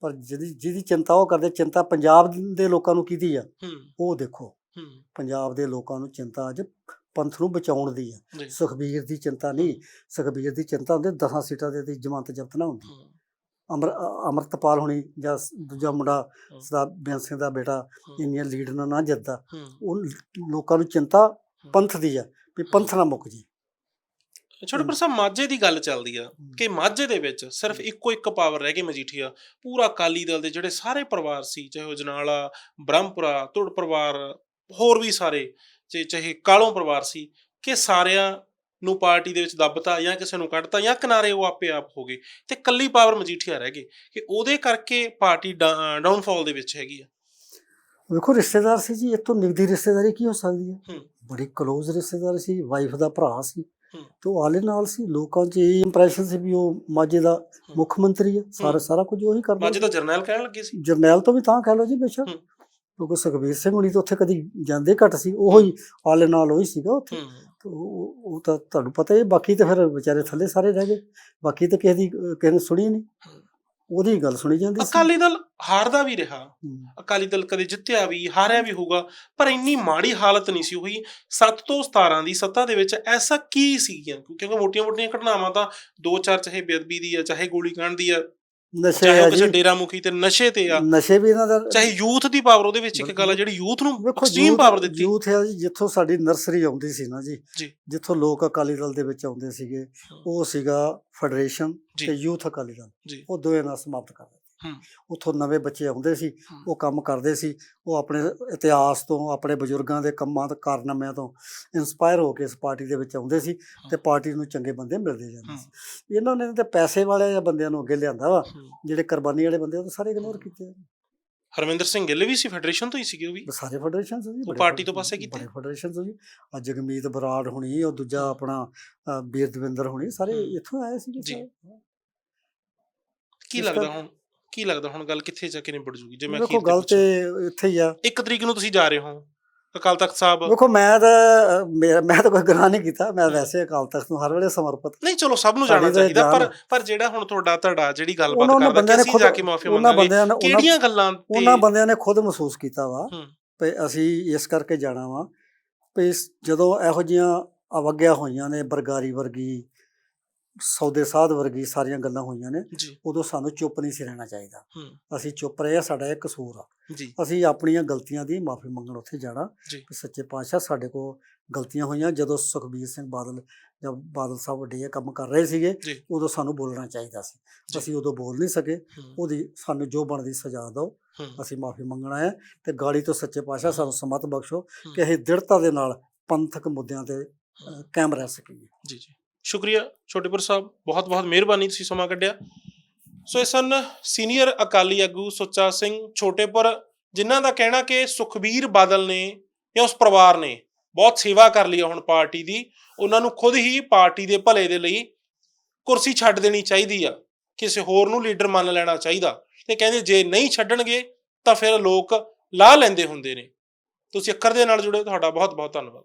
ਪਰ ਜਿਹਦੀ ਜਿਹਦੀ ਚਿੰਤਾ ਉਹ ਕਰਦੇ ਚਿੰਤਾ ਪੰਜਾਬ ਦੇ ਲੋਕਾਂ ਨੂੰ ਕਿਹਦੀ ਆ? ਉਹ ਦੇਖੋ। ਪੰਜਾਬ ਦੇ ਲੋਕਾਂ ਨੂੰ ਚਿੰਤਾ ਅੱਜ ਪੰਥ ਨੂੰ ਬਚਾਉਣ ਦੀ ਜੀ ਸੁਖਬੀਰ ਦੀ ਚਿੰਤਾ ਨਹੀਂ ਸੁਖਬੀਰ ਦੀ ਚਿੰਤਾ ਹੁੰਦੀ 10 ਸੀਟਾਂ ਦੇ ਤੇ ਜਮਾਨਤ ਜ਼ਬਤ ਨਾ ਹੁੰਦੀ। ਹੂੰ, ਅਮਰ ਅਮਰਤਪਾਲ ਹੁਣੀ ਜਾਂ ਦੂਜਾ ਮੁੰਡਾ ਹੂੰ। ਸਰਦਾਰ ਬੇਅੰਤ ਸਿੰਘ ਦਾ ਬੇਟਾ ਹੂੰ, ਇੰਨੀਆਂ ਲੀਡ ਨਾਲ ਨਾ ਜਿੱਤਦਾ। ਹੂੰ। ਉਹ ਲੋਕਾਂ ਨੂੰ ਚਿੰਤਾ ਪੰਥ ਦੀ ਆ ਵੀ ਪੰਥ ਨਾ ਮੁੱਕ ਜੀ ਛੋਟੇ ਪਰ ਸਾਹਿਬ ਮਾਝੇ ਦੀ ਗੱਲ ਚੱਲਦੀ ਆ ਕਿ ਮਾਝੇ ਦੇ ਵਿੱਚ ਸਿਰਫ ਇੱਕੋ ਇੱਕ ਪਾਵਰ ਰਹਿ ਗਈ ਮਜੀਠੀਆ। ਪੂਰਾ ਅਕਾਲੀ ਦਲ ਦੇ ਜਿਹੜੇ ਸਾਰੇ ਪਰਿਵਾਰ ਸੀ ਚਾਹੇ ਉਹ ਜਨਾਲਾ ਬ੍ਰਹਮਪੁਰਾ ਧੁੜ ਪਰਿਵਾਰ ਹੋਰ ਵੀ ਸਾਰੇ ਤੇ ਚਾਹੇ ਕਾਲੋਂ ਪਰਿਵਾਰ ਸੀ ਕਿ ਸਾਰਿਆਂ ਨੂੰ ਪਾਰਟੀ ਦੇ ਵਿੱਚ ਦੱਬਤਾ ਜਾਂ ਕਿਸੇ ਨੂੰ ਕੱਢਤਾ ਜਾਂ ਕਿਨਾਰੇ ਉਹ ਆਪੇ ਆਪ ਹੋ ਗਏ ਤੇ ਕੱਲੀ ਪਾਵਰ ਮਜੀਠੀਆ ਰਹਿ ਗਏ ਕਿ ਉਹਦੇ ਕਰਕੇ ਪਾਰਟੀ ਡਾਊਨਫਾਲ ਦੇ ਵਿੱਚ ਹੈਗੀ ਆ ਵੇਖੋ ਰਿਸ਼ਤੇਦਾਰ ਸੀ ਜੀ ਇਤੋਂ ਨਿਗਦੀ ਰਿਸ਼ਤੇਦਾਰੀ ਕੀ ਹੋ ਸਕਦੀ ਹੈ। ਬੜੀ ਕਲੋਜ਼ ਰਿਸ਼ਤੇਦਾਰ ਸੀ ਵਾਈਫ ਦਾ ਭਰਾ ਸੀ। ਤੇ ਉਹ ਆਲੇ ਨਾਲ ਸੀ ਲੋਕਾਂ 'ਚ ਇਹ ਇੰਪ੍ਰੈਸ਼ਨ ਸੀ ਵੀ ਉਹ ਮਾਝੇ ਦਾ ਮੁੱਖ ਮੰਤਰੀ ਹੈ ਸਾਰਾ। ਸਾਰਾ ਕੁਝ ਉਹੀ ਕਰਦਾ ਮਾਝੇ ਦਾ ਜਰਨੈਲ ਕਹਿਣ ਲੱਗੇ ਸੀ ਜਰਨੈਲ ਤੋਂ ਵੀ ਤਾਂ ਕਹਿ ਲਓ ਜੀ ਬੇਸ਼ੱਕ। ਕਿਉਂਕਿ ਸੁਖਬੀਰ ਸਿੰਘ ਹੁਣੀ ਤਾਂ ਉੱਥੇ ਕਦੀ ਜਾਂਦੇ ਘੱਟ ਸੀ ਉਹ ਹੀ ਆਲੇ ਨਾਲ ਉਹੀ ਸੀਗਾ ਉੱਥੇ। ਉਹ ਤਾਂ ਤੁਹਾਨੂੰ ਪਤਾ ਹੀ ਬਾਕੀ ਤਾਂ ਫਿਰ ਵਿਚਾਰੇ ਥੱਲੇ ਸਾਰੇ ਰਹਿ ਗਏ। ਬਾਕੀ ਤਾਂ ਕਿਸੇ ਦੀ ਕਿਸੇ ਨੇ ਸੁਣੀ ਨਹੀਂ। ਉਹਦੀ ਗੱਲ ਸੁਣੀ ਜਾਂਦੀ ਸੀ। ਅਕਾਲੀ ਦਲ ਹਾਰਦਾ ਵੀ ਰਿਹਾ। ਅਕਾਲੀ ਦਲ ਕਦੇ ਜਿੱਤਿਆ ਵੀ ਹਾਰਿਆ ਵੀ ਹੋਊਗਾ ਪਰ ਇੰਨੀ ਮਾੜੀ ਹਾਲਤ ਨਹੀਂ ਸੀ ਹੋਈ। 7 ਤੋਂ 17 ਦੀ ਸੱਤਾ ਦੇ ਵਿੱਚ ਐਸਾ ਕੀ ਸੀਗੀਆਂ? ਕਿਉਂਕਿ ਮੋਟੀਆਂ-ਮੋਟੀਆਂ ਘਟਨਾਵਾਂ ਤਾਂ ਦੋ ਚਾਰ ਚਾਹੇ ਬੇਅਦਬੀ ਦੀ ਆ ਚਾਹੇ ਗੋਲੀकांड ਦੀ ਆ ਨਸ਼ੇ ਚਾਹੇ ਆ ਉਹ ਕਿਸੇ ਜੀ ਡੇਰਾ ਮੁਖੀ ਤੇ ਨਸ਼ੇ ਤੇ ਆ ਨਸ਼ੇ ਵੀ ਇਹਨਾਂ ਦਾ ਚਾਹੇ ਯੂਥ ਦੀ ਪਾਵਰ ਉਹਦੇ ਵਿੱਚ ਇੱਕ ਗੱਲ ਆ ਜਿਹੜੀ ਯੂਥ ਨੂੰ ਐਕਸਟ੍ਰੀਮ ਪਾਵਰ ਦਿੱਤੀ ਯੂਥ ਹੈ ਜੀ ਜਿੱਥੋਂ ਸਾਡੀ ਨਰਸਰੀ ਆਉਂਦੀ ਸੀ ਨਾ ਜੀ ਜੀ। ਜਿੱਥੋਂ ਲੋਕ ਅਕਾਲੀ ਦਲ ਦੇ ਵਿੱਚ ਆਉਂਦੇ ਸੀਗੇ ਉਹ ਸੀਗਾ ਫੈਡਰੇਸ਼ਨ ਜੀ। ਤੇ ਯੂਥ ਅਕਾਲੀ ਦਲ ਜੀ। ਉਹ ਦੋਵੇਂ ਨਾਲ ਸਮਾਪਤ ਕਰ ਦਿੱਤੇ। ਉੱਥੋਂ ਨਵੇਂ ਬੱਚੇ ਆਉਂਦੇ ਸੀ। ਉਹ ਕੰਮ ਕਰਦੇ ਸੀ ਉਹ ਆਪਣੇ ਇਤਿਹਾਸ ਤੋਂ ਆਪਣੇ ਬਜ਼ੁਰਗਾਂ ਦੇ ਕੰਮਾਂ ਤੇ ਕਾਰਨਾਮਿਆਂ ਤੋਂ ਇਨਸਪਾਇਰ ਹੋ ਕੇ ਇਸ ਪਾਰਟੀ ਦੇ ਵਿੱਚ ਆਉਂਦੇ ਸੀ ਤੇ ਪਾਰਟੀ ਨੂੰ ਚੰਗੇ ਬੰਦੇ ਮਿਲਦੇ ਜਾਂਦੇ ਸੀ ਇਹਨਾਂ ਨੇ ਤਾਂ ਪੈਸੇ ਵਾਲੇ ਜਾਂ ਬੰਦਿਆਂ ਨੂੰ ਅੱਗੇ ਲਿਆਂਦਾ ਵਾ। ਜਿਹੜੇ ਕੁਰਬਾਨੀ ਵਾਲੇ ਬੰਦੇ ਉਹ ਤਾਂ ਸਾਰੇ ਇਗਨੋਰ ਕੀਤੇ ਹਰਮਿੰਦਰ ਸਿੰਘ ਗਿੱਲ ਵੀ ਸੀ ਫੈਡਰੇਸ਼ਨ ਤੋਂ ਹੀ ਸੀਗੇ ਉਹ ਵੀ ਸਾਰੇ ਫੈਡਰੇਸ਼ਨ ਸੀ ਉਹ ਪਾਰਟੀ ਤੋਂ ਪਾਸੇ ਕੀਤੇ? ਬੜੇ ਫੈਡਰੇਸ਼ਨ ਸੀ ਜੀ ਆ ਜਗਮੀਤ ਬਰਾੜ ਹੁਣੀ ਉਹ ਦੂਜਾ ਆਪਣਾ ਵੀਰ ਦਵਿੰਦਰ ਹੁਣੀ ਸਾਰੇ। ਇੱਥੋਂ ਆਏ ਸੀ ਜੀ। ਕੀ ਲੱਗਦਾ ਹੁਣ ਕੀ ਲੱਗਦਾ ਹੁਣ ਗੱਲ ਕਿੱਥੇ ਜਾ ਕੇ ਨਿਬੜ ਜੂਗੀ? ਜੇ ਮੈਂ ਤੇ ਗੱਲ ਤੇ। ਇੱਥੇ ਹੀ ਆ। ਇੱਕ ਤਰੀਕ ਨੂੰ ਤੁਸੀਂ ਜਾ ਰਹੇ ਹੋ ਅਕਾਲ ਤਖਤ ਸਾਹਿਬ। ਵੇਖੋ ਮੈਂ ਤਾਂ ਮੈਂ ਤਾਂ ਕੋਈ ਗੁਨਾਹ ਨਹੀਂ ਕੀਤਾ। ਮੈਂ ਵੈਸੇ ਅਕਾਲ ਤਖਤ ਨੂੰ ਹਰ ਵੇਲੇ ਸਮਰਪਿਤ। ਨਹੀਂ ਚਲੋ ਸਭ ਨੂੰ ਜਾਣਾ ਤਾਂ ਚਾਹੀਦਾ ਪਰ ਪਰ ਜਿਹੜਾ ਹੁਣ ਤੁਹਾਡਾ ਧੜਾ ਜਿਹੜੀ ਗੱਲਬਾਤ ਕਰਦਾ ਅਸੀਂ ਜਾ ਕੇ ਮਾਫੀ ਉਹਨਾਂ ਮੰਗਾਂਗੇ ਬੰਦਿਆਂ ਨੇ ਉਹਨਾਂ- ਕਿਹੜੀਆਂ ਗੱਲਾਂ ਤੇ ਉਹਨਾਂ ਬੰਦਿਆਂ ਨੇ ਖੁਦ ਮਹਿਸੂਸ ਕੀਤਾ ਵਾ। ਵੀ ਅਸੀਂ ਇਸ ਕਰਕੇ ਜਾਣਾ ਵਾ ਵੀ ਜਦੋਂ ਇਹੋ ਜੀਆਂ ਅਵਗਿਆ ਹੋਈਆਂ ਨੇ ਬਰਗਾਰੀ ਵਰਗੀ ਸੌਦੇ ਸਾਧ ਵਰਗੀ ਸਾਰੀਆਂ ਗੱਲਾਂ ਹੋਈਆਂ ਨੇ ਜੀ। ਉਦੋਂ ਸਾਨੂੰ ਚੁੱਪ ਨਹੀਂ ਸੀ ਰਹਿਣਾ ਚਾਹੀਦਾ। ਹੂੰ। ਅਸੀਂ ਚੁੱਪ ਰਹੇ ਆ ਸਾਡਾ ਇਹ ਕਸੂਰ ਆ। ਜੀ। ਅਸੀਂ ਆਪਣੀਆਂ ਗਲਤੀਆਂ ਦੀ ਮਾਫੀ ਮੰਗਣ ਉੱਥੇ ਜਾਣਾ। ਜੀ। ਕਿ ਸੱਚੇ ਪਾਤਸ਼ਾਹ ਸਾਡੇ ਕੋਲ ਗਲਤੀਆਂ ਹੋਈਆਂ ਜਦੋਂ ਸੁਖਬੀਰ ਸਿੰਘ ਬਾਦਲ ਜਦ ਬਾਦਲ ਸਾਹਿਬ ਵੱਡੇ ਇਹ ਕੰਮ ਕਰ ਰਹੇ ਸੀਗੇ ਜੀ। ਉਦੋਂ ਸਾਨੂੰ ਬੋਲਣਾ ਚਾਹੀਦਾ ਸੀ। ਜੀ। ਅਸੀਂ ਉਦੋਂ ਬੋਲ ਨਹੀਂ ਸਕੇ। ਹੂੰ, ਉਹਦੀ ਸਾਨੂੰ ਜੋ ਬਣਦੀ ਸਜ਼ਾ ਦਿਓ। ਹੂੰ, ਅਸੀਂ ਮਾਫੀ ਮੰਗਣਾ ਹੈ ਤੇ ਗਾੜੀ ਤੋਂ ਸੱਚੇ ਪਾਤਸ਼ਾਹ ਸਾਨੂੰ ਸਮਤ ਬਖਸ਼ੋ। ਕਿ ਅਸੀਂ ਦ੍ਰਿੜਤਾ ਦੇ ਨਾਲ ਪੰਥਕ ਮੁੱਦਿਆਂ ਤੇ ਅ, ਕਾਇਮ ਰਹਿ ਸਕੀਏ। ਜੀ ਜੀ। ਸ਼ੁਕਰੀਆ ਛੋਟੇਪੁਰ ਸਾਹਿਬ, ਬਹੁਤ ਬਹੁਤ ਮਿਹਰਬਾਨੀ ਤੁਸੀਂ ਸਮਾਂ ਕੱਢਿਆ। ਸੋ ਇਹ ਸਨ ਸੀਨੀਅਰ ਅਕਾਲੀ ਆਗੂ ਸੁੱਚਾ ਸਿੰਘ ਛੋਟੇਪੁਰ, ਜਿਨ੍ਹਾਂ ਦਾ ਕਹਿਣਾ ਕਿ ਸੁਖਬੀਰ ਬਾਦਲ ਨੇ ਜਾਂ ਉਸ ਪਰਿਵਾਰ ਨੇ ਬਹੁਤ ਸੇਵਾ ਕਰ ਲਈ ਹੈ ਹੁਣ ਪਾਰਟੀ ਦੀ, ਉਹਨਾਂ ਨੂੰ ਖੁਦ ਹੀ ਪਾਰਟੀ ਦੇ ਭਲੇ ਦੇ ਲਈ ਕੁਰਸੀ ਛੱਡ ਦੇਣੀ ਚਾਹੀਦੀ ਆ, ਕਿਸੇ ਹੋਰ ਨੂੰ ਲੀਡਰ ਮੰਨ ਲੈਣਾ ਚਾਹੀਦਾ। ਤੇ ਕਹਿੰਦੇ ਜੇ ਨਹੀਂ ਛੱਡਣਗੇ ਤਾਂ ਫਿਰ ਲੋਕ ਲਾਹ ਲੈਂਦੇ ਹੁੰਦੇ ਨੇ। ਤੁਸੀਂ ਅੱਖਰ ਦੇ ਨਾਲ ਜੁੜੇ ਤੁਹਾਡਾ ਬਹੁਤ ਬਹੁਤ ਧੰਨਵਾਦ।